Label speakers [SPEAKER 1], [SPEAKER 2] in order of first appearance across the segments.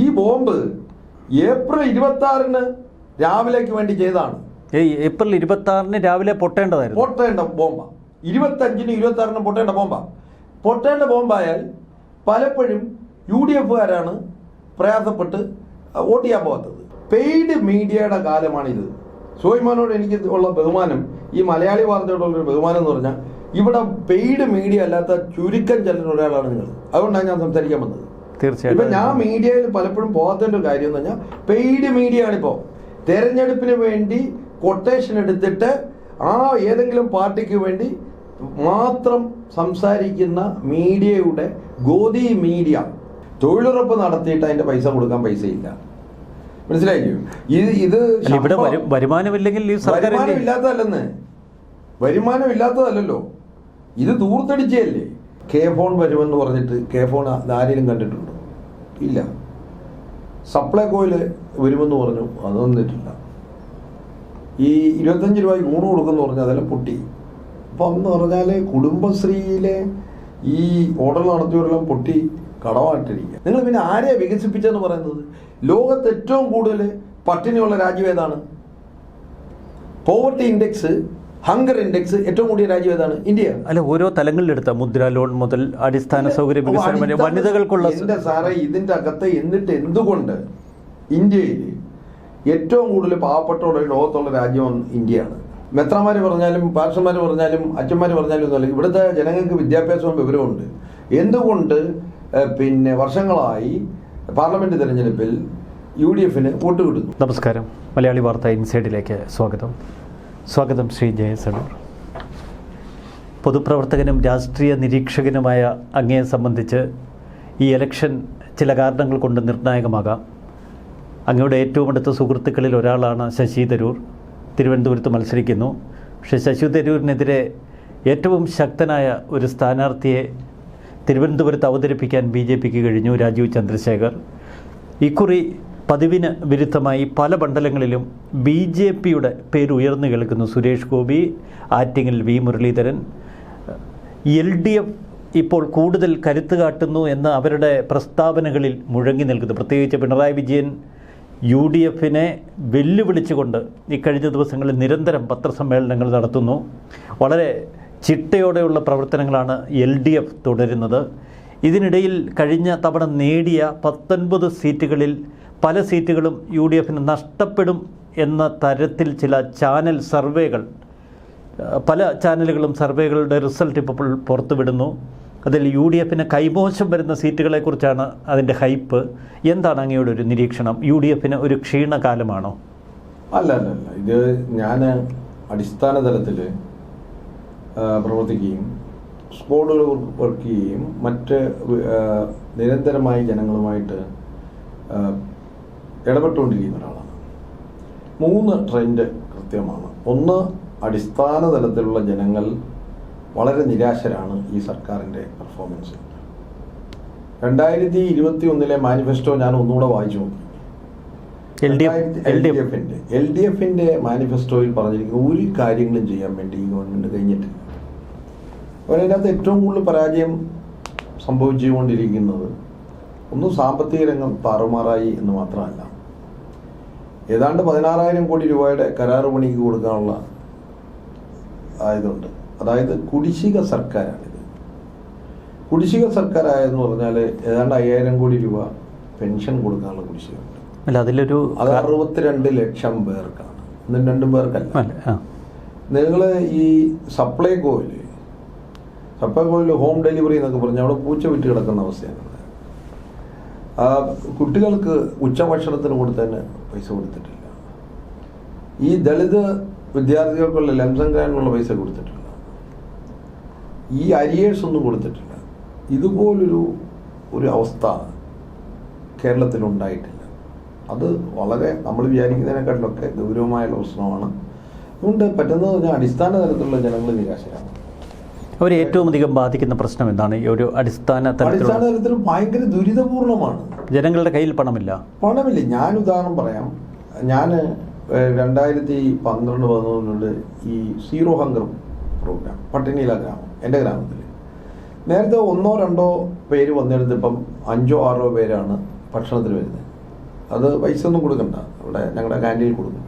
[SPEAKER 1] ഈ bomb April ഇരുപത്തി ആറിന് രാവിലേക്ക് വേണ്ടി ചെയ്തതാണ്.
[SPEAKER 2] ഏപ്രിൽ ഇരുപത്തി ആറിന് രാവിലെ പൊട്ടേണ്ടതായിരുന്നു.
[SPEAKER 1] പൊട്ടേണ്ട ബോംബ. ഇരുപത്തഞ്ചിന് ഇരുപത്തി ആറിന് പൊട്ടേണ്ട ബോംബ. പൊട്ടേണ്ട ബോംബായാൽ പലപ്പോഴും യു ഡി എഫുകാരാണ് പ്രയാസപ്പെട്ട് വോട്ട് ചെയ്യാൻ പോകാത്തത്. പെയ്ഡ് മീഡിയയുടെ കാലമാണിത്. സോയിമാനോട് എനിക്ക് ഉള്ള ബഹുമാനം ഈ മലയാളി വാർത്തയോടുള്ള ഒരു ബഹുമാനം എന്ന് പറഞ്ഞാൽ ഇവിടെ പെയ്ഡ് മീഡിയ അല്ലാത്ത ചുരുക്കം ചെല്ലുന്ന ഒരാളാണ് നിങ്ങൾ. അതുകൊണ്ടാണ് ഞാൻ സംസാരിക്കാൻ വന്നത്.
[SPEAKER 2] തീർച്ചയായിട്ടും
[SPEAKER 1] ഞാൻ മീഡിയയിൽ പലപ്പോഴും പോകാത്തതിന്റെ കാര്യം എന്ന് പറഞ്ഞാൽ പെയ്ഡ് മീഡിയ ആണിപ്പോ തെരഞ്ഞെടുപ്പിന് വേണ്ടി കൊട്ടേഷൻ എടുത്തിട്ട് ആ ഏതെങ്കിലും പാർട്ടിക്ക് വേണ്ടി മാത്രം സംസാരിക്കുന്ന മീഡിയയുടെ ഗോതി മീഡിയ തൊഴിലുറപ്പ് നടത്തിയിട്ട് അതിന്റെ പൈസ കൊടുക്കാൻ പൈസയില്ല. മനസ്സിലായില്ലേ? ഇത് ഇത്
[SPEAKER 2] ഇവിടെ വരുമാനമില്ലെങ്കിൽ
[SPEAKER 1] വരുമാനം? ഇല്ലാത്തതല്ലെന്ന് വരുമാനം ഇല്ലാത്തതല്ലല്ലോ ഇത് ദൂർത്തടിച്ചല്ലേ കെ ഫോൺ വരുമെന്ന് പറഞ്ഞിട്ട് കെ ഫോൺ ആരെങ്കിലും കണ്ടിട്ടുണ്ടോ? ഇല്ല. സപ്ലൈകോയിൽ വരുമെന്ന് പറഞ്ഞു അത് വന്നിട്ടില്ല. ഈ ഇരുപത്തഞ്ച് രൂപയ്ക്ക് ഊണ് കൊടുക്കുമെന്ന് പറഞ്ഞാൽ അതെല്ലാം പൊട്ടി. അപ്പം എന്ന് പറഞ്ഞാൽ കുടുംബശ്രീയിലെ ഈ ഓർഡർ നടത്തിയവരെല്ലാം പൊട്ടി കടമായിട്ടിരിക്കുക നിങ്ങൾ പിന്നെ ആരെ വികസിപ്പിച്ചെന്ന് പറയുന്നത്? ലോകത്ത് ഏറ്റവും കൂടുതൽ പട്ടിണിയുള്ള രാജ്യം ഏതാണ്? പോവർട്ടി ഇൻഡെക്സ് ഹങ്കർ ഇൻഡെക്സ് ഏറ്റവും കൂടിയ രാജ്യം ഏതാണ്? ഇന്ത്യ.
[SPEAKER 2] അല്ല ഓരോ തലങ്ങളിലെടുത്ത. മുദ്ര ലോൺ മുതൽ അടിസ്ഥാന സൗകര്യ വികസനം വരെ വനിതകൾക്കുള്ള
[SPEAKER 1] എന്റെ സാറേ ഇതിന്റെ അകത്ത് എന്നിട്ട് എന്തുകൊണ്ട് ഇന്ത്യയിൽ ഏറ്റവും കൂടുതൽ പാവപ്പെട്ട ലോകത്തുള്ള രാജ്യം ഇന്ത്യയാണ്? മെത്രമാർ പറഞ്ഞാലും പാർഷന്മാർ പറഞ്ഞാലും അച്ഛന്മാർ പറഞ്ഞാലും ഒന്നുമല്ല ഇവിടുത്തെ ജനങ്ങൾക്ക് വിദ്യാഭ്യാസവും വിവരമുണ്ട് എന്തുകൊണ്ട് പിന്നെ വർഷങ്ങളായി പാർലമെന്റ് തെരഞ്ഞെടുപ്പിൽ യു ഡി എഫിന് വോട്ട് കിട്ടുന്നു?
[SPEAKER 2] നമസ്കാരം. മലയാളി വാർത്ത ഇൻസൈഡിലേക്ക് സ്വാഗതം. സ്വാഗതം ശ്രീ ജയസടൂർ പൊതുപ്രവർത്തകനും രാഷ്ട്രീയ നിരീക്ഷകനുമായ അങ്ങയെ സംബന്ധിച്ച് ഈ ഇലക്ഷൻ ചില കാരണങ്ങൾ കൊണ്ട് നിർണായകമാകാം. അങ്ങയുടെ ഏറ്റവും അടുത്ത സുഹൃത്തുക്കളിൽ ഒരാളാണ് ശശി തരൂർ. തിരുവനന്തപുരത്ത് മത്സരിക്കുന്നു. പക്ഷേ ശശി തരൂരിനെതിരെ ഏറ്റവും ശക്തനായ ഒരു സ്ഥാനാർത്ഥിയെ തിരുവനന്തപുരത്ത് അവതരിപ്പിക്കാൻ ബി ജെ പിക്ക് കഴിഞ്ഞു രാജീവ് ചന്ദ്രശേഖർ. ഇക്കുറി പതിവിന് വിരുദ്ധമായി പല മണ്ഡലങ്ങളിലും ബി ജെ പിയുടെ പേര് ഉയർന്നു കേൾക്കുന്നു Suresh Gopi ആറ്റിങ്ങിൽ V Muraleedharan. L D F ഇപ്പോൾ കൂടുതൽ കരുത്ത് കാട്ടുന്നു എന്ന് അവരുടെ പ്രസ്താവനകളിൽ മുഴങ്ങി നിൽക്കുന്നു. പ്രത്യേകിച്ച് പിണറായി വിജയൻ യു ഡി എഫിനെ വെല്ലുവിളിച്ചുകൊണ്ട് ഇക്കഴിഞ്ഞ കഴിഞ്ഞ ദിവസങ്ങളിൽ നിരന്തരം പത്രസമ്മേളനങ്ങൾ നടത്തുന്നു. വളരെ ചിട്ടയോടെയുള്ള പ്രവർത്തനങ്ങളാണ് എൽ ഡി എഫ് തുടരുന്നത്. ഇതിനിടയിൽ കഴിഞ്ഞ തവണ നേടിയ പത്തൊൻപത് സീറ്റുകളിൽ പല സീറ്റുകളും യു ഡി എഫിന് നഷ്ടപ്പെടും എന്ന തരത്തിൽ ചില ചാനൽ സർവേകൾ പല ചാനലുകളും സർവേകളുടെ റിസൾട്ട് ഇപ്പോൾ പുറത്തുവിടുന്നു. അതിൽ യു ഡി എഫിന് കൈമോശം വരുന്ന സീറ്റുകളെക്കുറിച്ചാണ് അതിന്റെ ഹൈപ്പ്. എന്താണ് അങ്ങയുടെ ഒരു നിരീക്ഷണം? യു ഡി എഫിന് ഒരു ക്ഷീണകാലമാണോ?
[SPEAKER 1] അല്ല അല്ല അല്ല. ഇത് ഞാൻ അടിസ്ഥാന തലത്തിൽ പ്രവർത്തിക്കുകയും സ്പോർട്ടുകൾ വർക്ക് ചെയ്യുകയും മറ്റ് നിരന്തരമായി ജനങ്ങളുമായിട്ട് ഇടപെട്ടുകൊണ്ടിരിക്കുന്ന ഒരാളാണ്. മൂന്ന് ട്രെൻഡ് കൃത്യമാണ്. ഒന്ന് അടിസ്ഥാന തലത്തിലുള്ള ജനങ്ങൾ വളരെ നിരാശരാണ് ഈ സർക്കാരിന്റെ പെർഫോമൻസ് രണ്ടായിരത്തി ഇരുപത്തി ഒന്നിലെ മാനിഫെസ്റ്റോ ഞാൻ ഒന്നുകൂടെ വായിച്ചു നോക്കി.
[SPEAKER 2] എൽ ഡി
[SPEAKER 1] എഫിന്റെ എൽ ഡി എഫിന്റെ മാനിഫെസ്റ്റോയിൽ പറഞ്ഞിരിക്കുന്ന ഒരു കാര്യങ്ങളും ചെയ്യാൻ വേണ്ടി ഈ ഗവൺമെന്റ് കഴിഞ്ഞിട്ടില്ല. അവരതിനകത്ത് ഏറ്റവും കൂടുതൽ പരാജയം സംഭവിച്ചുകൊണ്ടിരിക്കുന്നത് ഒന്ന് സാമ്പത്തിക രംഗം താറുമാറായി എന്ന് മാത്രമല്ല ഏതാണ്ട് പതിനാറായിരം കോടി രൂപയുടെ കരാർ പണിക്ക് കൊടുക്കാനുള്ള ആയതുണ്ട്. അതായത് കുടിശ്ശിക സർക്കാരാണിത്. കുടിശ്ശിക സർക്കാരായെന്ന് പറഞ്ഞാൽ ഏതാണ്ട് അയ്യായിരം കോടി രൂപ പെൻഷൻ കൊടുക്കാനുള്ള കുടിശ്ശികയുണ്ട്.
[SPEAKER 2] അല്ല അതിലൊരു
[SPEAKER 1] അത് അറുപത്തിരണ്ട് ലക്ഷം പേർക്കാണ്. ഇന്നും രണ്ടും പേർക്കല്ല.
[SPEAKER 2] അല്ല ഈ
[SPEAKER 1] നിങ്ങൾ ഈ സപ്ലൈകോയിൽ സപ്ലൈകോയിൽ ഹോം ഡെലിവറി എന്നൊക്കെ പറഞ്ഞാൽ അവിടെ പൂച്ച വിറ്റ് കിടക്കുന്ന അവസ്ഥയാണ്. ആ കുട്ടികൾക്ക് ഉച്ചഭക്ഷണത്തിന് കൊടുത്തതിന് പൈസ കൊടുത്തിട്ടില്ല. ഈ ദളിത് വിദ്യാർത്ഥികൾക്കുള്ള ലംസം ഗ്രാൻഡുള്ള പൈസ കൊടുത്തിട്ടില്ല. ഈ അരിയേഴ്സ് ഒന്നും കൊടുത്തിട്ടില്ല. ഇതുപോലൊരു ഒരു അവസ്ഥ കേരളത്തിലുണ്ടായിട്ടില്ല അത് വളരെ നമ്മൾ വിചാരിക്കുന്നതിനെക്കാട്ടിലൊക്കെ ഗൗരവമായുള്ള പ്രശ്നമാണ്. അതുകൊണ്ട് പറ്റുന്നത് പറഞ്ഞാൽ അടിസ്ഥാന തലത്തിലുള്ള ജനങ്ങൾ നിരാശരാണ്.
[SPEAKER 2] അവരെ ഏറ്റവും അധികം ബാധിക്കുന്ന പ്രശ്നം എന്താണ്? ഈ ഒരു അടിസ്ഥാന
[SPEAKER 1] അടിസ്ഥാന തലത്തിൽ ഭയങ്കര ദുരിതപൂർണമാണ്.
[SPEAKER 2] ജനങ്ങളുടെ കയ്യിൽ പണമില്ല.
[SPEAKER 1] പണമില്ല. ഞാൻ ഉദാഹരണം പറയാം. ഞാൻ രണ്ടായിരത്തി പന്ത്രണ്ട് പതിനൊന്നിൽ ഈ സീറോ ഹങ്കർ പ്രോഗ്രാം പട്ടിണിയില ഗ്രാമം എന്റെ ഗ്രാമത്തിൽ നേരത്തെ ഒന്നോ രണ്ടോ പേര് വന്നിരുന്നത് ഇപ്പം അഞ്ചോ ആറോ പേരാണ് ഭക്ഷണത്തിന് വരുന്നത്. അത് പൈസ ഒന്നും കൊടുക്കണ്ട. ഇവിടെ ഞങ്ങളുടെ ക്യാന്റീനിൽ കൊടുക്കും.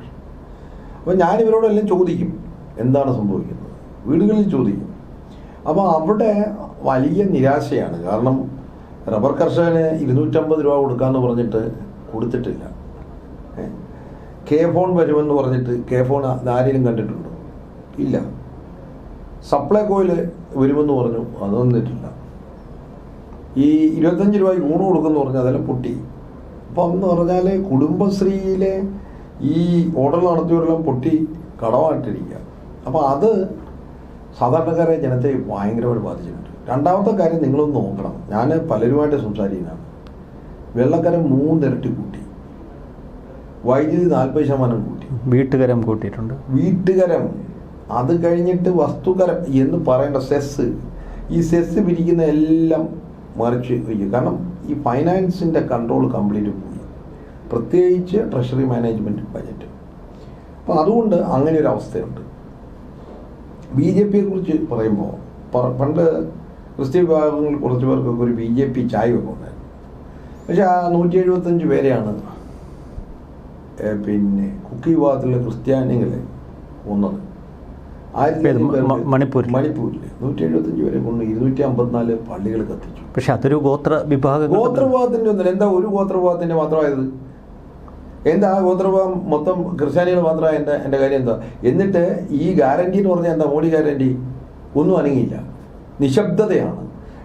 [SPEAKER 1] അപ്പോൾ ഞാൻ ഇവരോടെല്ലാം ചോദിക്കും എന്താണ് സംഭവിക്കുന്നത്? വീടുകളിൽ ചോദിക്കും. അപ്പോൾ അവിടെ വലിയ നിരാശയാണ്. കാരണം റബ്ബർ കർഷകന് ഇരുന്നൂറ്റമ്പത് രൂപ കൊടുക്കാമെന്ന് പറഞ്ഞിട്ട് കൊടുത്തിട്ടില്ല. കെ ഫോൺ വരുമെന്ന് പറഞ്ഞിട്ട് കെ ഫോൺ ആരെങ്കിലും കണ്ടിട്ടുണ്ടോ? ഇല്ല. സപ്ലൈ കോയിൽ വരുമെന്ന് പറഞ്ഞു അത് വന്നിട്ടില്ല ഈ ഇരുപത്തഞ്ച് രൂപ ഊണ് കൊടുക്കുമെന്ന് പറഞ്ഞാൽ അതെല്ലാം പൊട്ടി. അപ്പം എന്ന് പറഞ്ഞാൽ കുടുംബശ്രീയിലെ ഈ ഓർഡർ നടത്തിയവരെല്ലാം പൊട്ടി കടമായിട്ടിരിക്കുക. അപ്പോൾ അത് സാധാരണക്കാരെ ജനത്തെ ഭയങ്കരമായിട്ട് ബാധിച്ചിട്ടുണ്ട്. രണ്ടാമത്തെ കാര്യം നിങ്ങളൊന്ന് നോക്കണം. ഞാൻ പലരുമായിട്ട് സംസാരിക്കുന്നതാണ് വെള്ളക്കരം മൂന്നിരട്ടി കൂട്ടി. വൈദ്യുതി നാൽപ്പത് ശതമാനം കൂട്ടി.
[SPEAKER 2] വീട്ടുകരം കൂട്ടിയിട്ടുണ്ട്.
[SPEAKER 1] വീട്ടുകരം. അത് കഴിഞ്ഞിട്ട് വസ്തുകരം എന്ന് പറയേണ്ട സെസ്. ഈ സെസ് പിരിക്കുന്ന എല്ലാം മറിച്ച് വയ്ക്കും കാരണം ഈ ഫൈനാൻസിന്റെ കൺട്രോൾ കംപ്ലീറ്റ് പോയി. പ്രത്യേകിച്ച് ട്രഷറി മാനേജ്മെന്റ് ബജറ്റ്. അപ്പോൾ അതുകൊണ്ട് അങ്ങനെ ഒരു അവസ്ഥയുണ്ട്. ബി ജെ പിയെ കുറിച്ച് പറയുമ്പോൾ പണ്ട് ക്രിസ്ത്യ വിഭാഗങ്ങളിൽ കുറച്ച് പേർക്കൊക്കെ ഒരു ബി ജെ പി ചായ വെക്കുന്നുണ്ടായിരുന്നു. പക്ഷെ ആ നൂറ്റി എഴുപത്തഞ്ച് പേരെയാണ് പിന്നെ കുക്കി വിഭാഗത്തിലെ ക്രിസ്ത്യാനികൾ കൊന്നത്.
[SPEAKER 2] മണിപ്പൂർ മണിപ്പൂരിൽ?
[SPEAKER 1] മണിപ്പൂരിൽ നൂറ്റി എഴുപത്തഞ്ച് പേരെ കൊണ്ട് ഇരുന്നൂറ്റി അമ്പത്തിനാല് പള്ളികൾ കത്തിച്ചു.
[SPEAKER 2] പക്ഷെ അതൊരു ഗോത്ര വിഭാഗം
[SPEAKER 1] ഗോത്രവിഭാഗത്തിന്റെ ഒന്നല്ല എന്താ ഒരു ഗോത്രവിഭാഗത്തിന്റെ മാത്രമായത്? എന്താ ആ ഗോത്രവിഭാഗം മൊത്തം ക്രിസ്ത്യാനികൾ മാത്രമാണ് എന്റെ എന്റെ കാര്യം എന്താ? എന്നിട്ട് ഈ ഗ്യാരണ്ടി എന്ന് പറഞ്ഞാൽ എന്താ മോഡി ഗ്യാരണ്ടി ഒന്നും അനങ്ങിയില്ല. നിശബ്ദതയാണ്.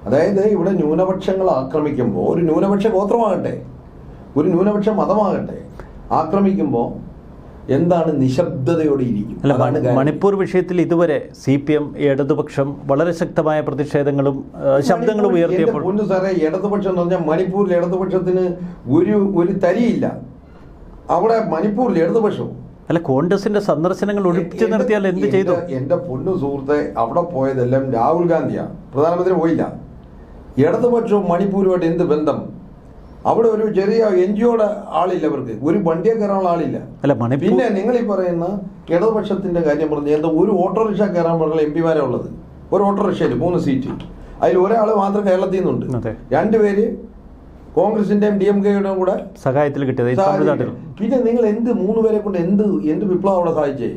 [SPEAKER 1] അതായത് ഇവിടെ ന്യൂനപക്ഷങ്ങൾ ആക്രമിക്കുമ്പോൾ ഒരു ന്യൂനപക്ഷ ഗോത്രമാകട്ടെ ഒരു ന്യൂനപക്ഷ മതമാകട്ടെ ആക്രമിക്കുമ്പോൾ എന്താണ് നിശബ്ദതയോടെ ഇരിക്കും
[SPEAKER 2] അല്ല. മണിപ്പൂർ വിഷയത്തിൽ ഇതുവരെ സി പി എം ഇടതുപക്ഷം വളരെ ശക്തമായ പ്രതിഷേധങ്ങളും ശബ്ദങ്ങളും ഉയർത്തിയപ്പോൾ
[SPEAKER 1] സാറേ ഇടതുപക്ഷം എന്ന് പറഞ്ഞാൽ മണിപ്പൂരിൽ ഇടതുപക്ഷത്തിന് ഒരു ഒരു തരിയില്ല. അവിടെ മണിപ്പൂരിൽ ഇടതുപക്ഷവും.
[SPEAKER 2] അല്ല കോൺഗ്രസിന്റെ സന്ദർശനങ്ങൾ ഒഴിപ്പിച്ചു നിർത്തിയാൽ എന്ത് ചെയ്തു?
[SPEAKER 1] എന്റെ പൊന്നു സുഹൃത്തെ അവിടെ പോയതെല്ലാം രാഹുൽ ഗാന്ധിയാണ്. പ്രധാനമന്ത്രി പോയില്ല. ഇടതുപക്ഷവും മണിപ്പൂരുമായിട്ട് എന്ത് ബന്ധം? അവിടെ ഒരു ചെറിയ എൻ ജിഒയുടെ ആളില്ല അവർക്ക്. ഒരു വണ്ടിയെ കയറാനുള്ള ആളില്ല.
[SPEAKER 2] അല്ല
[SPEAKER 1] പിന്നെ നിങ്ങൾ ഈ പറയുന്ന ഇടതുപക്ഷത്തിന്റെ കാര്യം പറഞ്ഞു എന്താ ഒരു ഓട്ടോറിക്ഷ കയറാൻ പറഞ്ഞ എം പിമാരെ ഉള്ളത്? ഒരു ഓട്ടോറിക്ഷയിൽ മൂന്ന് സീറ്റ്. അതിൽ ഒരാൾ മാത്രം കേരളത്തിൽ നിന്നുണ്ട്. രണ്ടുപേര് കോൺഗ്രസിന്റെയും ഡി എം കെയുടെയും കൂടെ
[SPEAKER 2] സഹായത്തിൽ കിട്ടിയത്
[SPEAKER 1] പിന്നെ നിങ്ങൾ എന്ത് മൂന്ന് പേരെ കൊണ്ട് എന്ത് എന്ത് വിപ്ലവം അവിടെ സഹായിച്ചേ?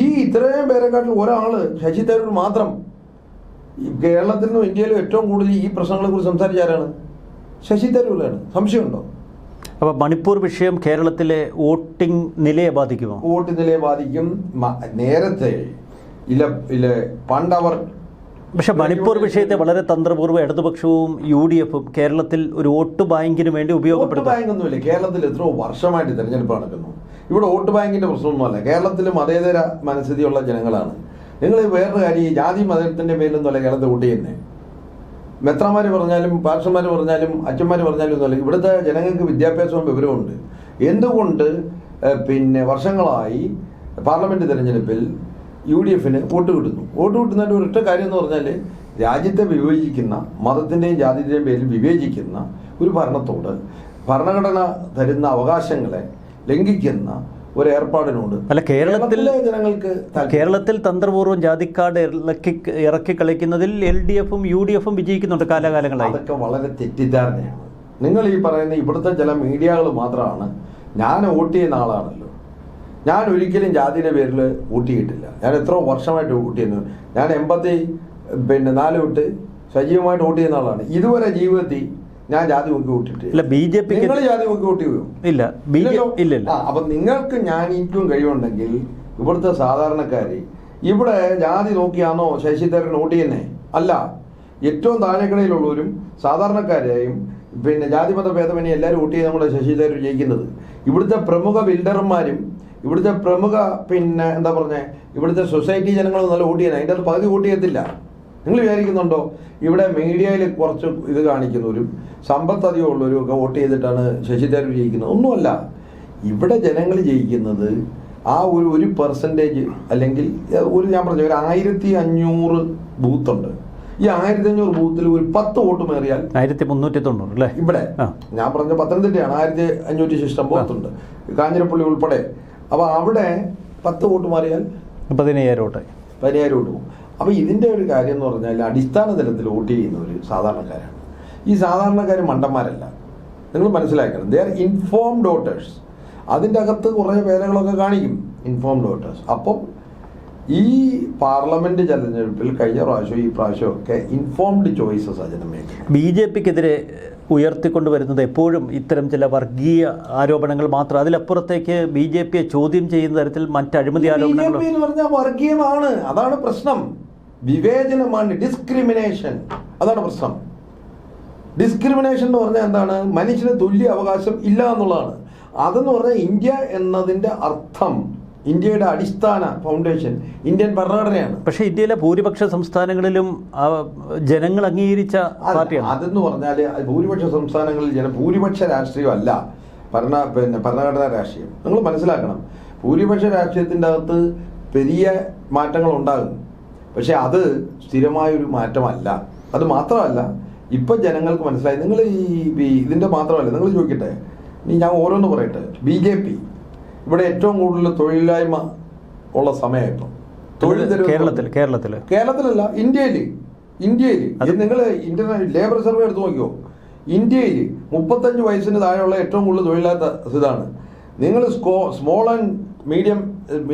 [SPEAKER 1] ഈ ഇത്രയും പേരെക്കാട്ടിൽ ഒരാൾ ശശി തരൂർ മാത്രം. കേരളത്തിൽ നിന്നും ഇന്ത്യയിലും ഏറ്റവും കൂടുതൽ ഈ പ്രശ്നങ്ങളെ കുറിച്ച് സംസാരിച്ച ആരാണ്? ശശി തരൂരാണ്. സംശയമുണ്ടോ?
[SPEAKER 2] അപ്പൊ മണിപ്പൂർ വിഷയം കേരളത്തിലെ വോട്ടിംഗ് നിലയെ ബാധിക്കുമോ?
[SPEAKER 1] വോട്ടിംഗ് നിലയെ ബാധിക്കും. നേരത്തെ ഇല്ല ഇല്ല പണ്ടവർ
[SPEAKER 2] പക്ഷെ മണിപ്പൂർ വിഷയത്തെ വളരെ തന്ത്രപൂർവം ഇടതുപക്ഷവും യു ഡി എഫും കേരളത്തിൽ ഒരു വോട്ട് ബാങ്കിന് വേണ്ടി
[SPEAKER 1] വോട്ട്
[SPEAKER 2] ഉപയോഗപ്പെടുത്തും
[SPEAKER 1] ബാങ്ക് ഒന്നുമില്ല കേരളത്തിൽ എത്രയോ വർഷമായിട്ട് തെരഞ്ഞെടുപ്പ് നടക്കുന്നു. ഇവിടെ വോട്ട് ബാങ്കിന്റെ പ്രശ്നമൊന്നുമല്ല. കേരളത്തിൽ മതേതര മനസ്ഥിതിയുള്ള ജനങ്ങളാണ്. നിങ്ങൾ വേറൊരു കാര്യം ഈ ജാതി മതത്തിന്റെ പേരിലൊന്നുമല്ല കേരളത്തിൽ വോട്ട് ചെയ്യുന്നത് മെത്രമാർ പറഞ്ഞാലും പാർഷന്മാർ പറഞ്ഞാലും അച്ഛന്മാർ പറഞ്ഞാലും ഒന്നുമല്ല. ഇവിടുത്തെ ജനങ്ങൾക്ക് വിദ്യാഭ്യാസവും വിവരമുണ്ട് എന്തുകൊണ്ട് പിന്നെ വർഷങ്ങളായി പാർലമെന്റ് തെരഞ്ഞെടുപ്പിൽ യു ഡി എഫിന് വോട്ട് കിട്ടുന്നു. വോട്ട് കിട്ടുന്നതിന്റെ ഒരൊറ്റ കാര്യം എന്ന് പറഞ്ഞാൽ രാജ്യത്തെ വിവേചിക്കുന്ന മതത്തിന്റെയും ജാതിയുടെയും പേരിൽ വിവേചിക്കുന്ന ഒരു ഭരണത്തോട് ഭരണഘടന തരുന്ന അവകാശങ്ങളെ ലംഘിക്കുന്ന ഒരു ഏർപ്പാടിനോട്
[SPEAKER 2] അല്ല, കേരളത്തിൽ-
[SPEAKER 1] ജനങ്ങൾക്ക്
[SPEAKER 2] കേരളത്തിൽ തന്ത്രപൂർവം ജാതിക്കാട് ഇറക്കി ഇറക്കി കളിക്കുന്നതിൽ എൽ ഡി എഫും യു ഡി എഫും വിജയിക്കുന്നുണ്ട് കാലാകാലങ്ങളായി.
[SPEAKER 1] അതൊക്കെ വളരെ തെറ്റിദ്ധാരണയാണ്. നിങ്ങൾ ഈ പറയുന്ന ഇവിടുത്തെ ചില മീഡിയകൾ മാത്രമാണ്. ഞാൻ വോട്ട് ചെയ്യുന്ന ആളാണല്ലോ. ഞാൻ ഒരിക്കലും ജാതിയുടെ പേരിൽ ഊട്ടിയിട്ടില്ല. ഞാൻ എത്ര വർഷമായിട്ട് ഊട്ടിയിരുന്നു ഞാൻ എൺപത്തി പിന്നെ നാല് തൊട്ട് സജീവമായിട്ട് വോട്ട് ചെയ്യുന്ന ആളാണ്. ഇതുവരെ ജീവിതത്തിൽ ഞാൻ ജാതി നോക്കി വോട്ടിട്ട്
[SPEAKER 2] ഇല്ല ബി ജെ പി
[SPEAKER 1] നിങ്ങൾ ജാതി നോക്കി വോട്ട് ചെയ്യുമോ
[SPEAKER 2] ഇല്ല. ഇല്ല
[SPEAKER 1] അപ്പൊ നിങ്ങൾക്ക് ഞാൻ ഏറ്റവും കഴിവുണ്ടെങ്കിൽ ഇവിടുത്തെ സാധാരണക്കാര് ഇവിടെ ജാതി നോക്കിയാണോ ശശി തരൻ വോട്ട് ചെയ്യുന്നേ അല്ല. ഏറ്റവും താഴെക്കിടയിലുള്ളവരും സാധാരണക്കാരെയും പിന്നെ ജാതിമത ഭേദമന്യേ എല്ലാവരും വോട്ട് ചെയ്ത് നമ്മുടെ ശശി തരൂർ ജയിക്കുന്നത്. ഇവിടുത്തെ പ്രമുഖ ബിൽഡർമാരും ഇവിടുത്തെ പ്രമുഖ പിന്നെ എന്താ പറഞ്ഞേ ഇവിടുത്തെ സൊസൈറ്റി ജനങ്ങൾ നല്ല വോട്ട് ചെയ്യുന്നത് അതിന്റെ അത് പകുതി വോട്ട് ചെയ്യത്തില്ല. നിങ്ങൾ വിചാരിക്കുന്നുണ്ടോ? ഇവിടെ മീഡിയയിൽ കുറച്ച് ഇത് കാണിക്കുന്നവരും സമ്പത്ത് അധികം ഉള്ളവരും ഒക്കെ വോട്ട് ചെയ്തിട്ടാണ് ശശി തരൂർ ജയിക്കുന്നത് ഒന്നുമല്ല ഇവിടെ ജനങ്ങൾ ജയിക്കുന്നത് ആ ഒരു ഒരു പെർസെന്റേജ് അല്ലെങ്കിൽ ഒരു ഞാൻ പറഞ്ഞു ഒരു ആയിരത്തി അഞ്ഞൂറ് ബൂത്തുണ്ട്. ഈ ആയിരത്തി അഞ്ഞൂറ് ബൂത്തിൽ ഒരു പത്ത് വോട്ട് മേറിയാൽ
[SPEAKER 2] ആയിരത്തി മുന്നൂറ്റി തൊണ്ണൂറ് അല്ലേ?
[SPEAKER 1] ഇവിടെ ഞാൻ പറഞ്ഞ പത്തനംതിട്ടയാണ് ആയിരത്തി അഞ്ഞൂറ്റി ശിഷ്ടം ബൂത്തുണ്ട്. കാഞ്ഞിരപ്പള്ളി ഉൾപ്പെടെ അപ്പോൾ അവിടെ പത്ത് വോട്ട് മാറിയാൽ
[SPEAKER 2] പതിനയ്യായിരം വോട്ട്
[SPEAKER 1] പതിനായിരം വോട്ട്. പോകും അപ്പോൾ ഇതിന്റെ ഒരു കാര്യം എന്ന് പറഞ്ഞാൽ അടിസ്ഥാന തലത്തിൽ വോട്ട് ചെയ്യുന്നവർ സാധാരണക്കാരാണ്. ഈ സാധാരണക്കാർ മണ്ടന്മാരല്ല. നിങ്ങൾ മനസ്സിലാക്കണം. ദേ ആർ ഇൻഫോംഡ് വോട്ടേഴ്സ് അതിന്റെ അകത്ത് കുറേ പേരുകളൊക്കെ കാണിക്കും ഇൻഫോം ഡോട്ടേഴ്സ് അപ്പം ഈ പാർലമെന്റ് തെരഞ്ഞെടുപ്പിൽ കഴിഞ്ഞ പ്രാവശ്യം ഈ പ്രാവശ്യം ഒക്കെ ഇൻഫോംഡ് ചോയ്സസ് മേക്കുന്നത്
[SPEAKER 2] ബി ജെ പിക്കെതിരെ ഉയർത്തിക്കൊണ്ടുവരുന്നത് എപ്പോഴും ഇത്തരം ചില വർഗീയ ആരോപണങ്ങൾ മാത്രം. അതിലപ്പുറത്തേക്ക് ബി ജെ പിയെ ചോദ്യം ചെയ്യുന്ന തരത്തിൽ മറ്റ് അഴിമതി ആരോപണങ്ങൾ
[SPEAKER 1] പി എന്ന് പറഞ്ഞാൽ വർഗീയമാണ്. അതാണ് പ്രശ്നം. വിവേചനമാണ് ഡിസ്ക്രിമിനേഷൻ. അതാണ് പ്രശ്നം. ഡിസ്ക്രിമിനേഷൻ എന്ന് പറഞ്ഞാൽ എന്താണ്? മനുഷ്യന് തുല്യ അവകാശം ഇല്ല എന്നുള്ളതാണ്. അതെന്ന് പറഞ്ഞാൽ ഇന്ത്യ എന്നതിന്റെ അർത്ഥം ഇന്ത്യയുടെ അടിസ്ഥാന ഫൗണ്ടേഷൻ ഇന്ത്യൻ ഭരണഘടനയാണ്.
[SPEAKER 2] പക്ഷേ ഇന്ത്യയിലെ ഭൂരിപക്ഷ സംസ്ഥാനങ്ങളിലും ജനങ്ങൾ അംഗീകരിച്ച പാർട്ടിയാണ്.
[SPEAKER 1] അതെന്ന് പറഞ്ഞാൽ ഭൂരിപക്ഷ സംസ്ഥാനങ്ങളിൽ ജന ഭൂരിപക്ഷ രാഷ്ട്രീയമല്ല ഭരണ പിന്നെ ഭരണഘടനാ രാഷ്ട്രീയം. നിങ്ങൾ മനസ്സിലാക്കണം ഭൂരിപക്ഷ രാഷ്ട്രീയത്തിന്റെ അകത്ത് വലിയ മാറ്റങ്ങൾ ഉണ്ടാകും പക്ഷേ അത് സ്ഥിരമായൊരു മാറ്റമല്ല. അത് മാത്രമല്ല ഇപ്പം ജനങ്ങൾക്ക് മനസ്സിലായി. നിങ്ങൾ ഈ ഈ- ഇതിന്റെ മാത്രമല്ല നിങ്ങൾ ചോദിക്കട്ടെ ഇനി ഞാൻ ഓരോന്ന് പറയട്ടെ. ബി ജെ പി ഇവിടെ ഏറ്റവും കൂടുതൽ തൊഴിലില്ലായ്മ ഉള്ള സമയം ഇപ്പം തൊഴിൽ
[SPEAKER 2] കേരളത്തിൽ കേരളത്തിൽ
[SPEAKER 1] കേരളത്തിലല്ല ഇന്ത്യയിൽ ഇന്ത്യയിൽ നിങ്ങൾ ഇന്റർനാഷണൽ ലേബർ സർവേ എടുത്ത് നോക്കിയോ? ഇന്ത്യയിൽ മുപ്പത്തഞ്ച് വയസ്സിന് താഴെയുള്ള ഏറ്റവും കൂടുതൽ തൊഴിലില്ലാത്ത ഇതാണ്. നിങ്ങൾ സ്കോ സ്മോൾ ആൻഡ് മീഡിയം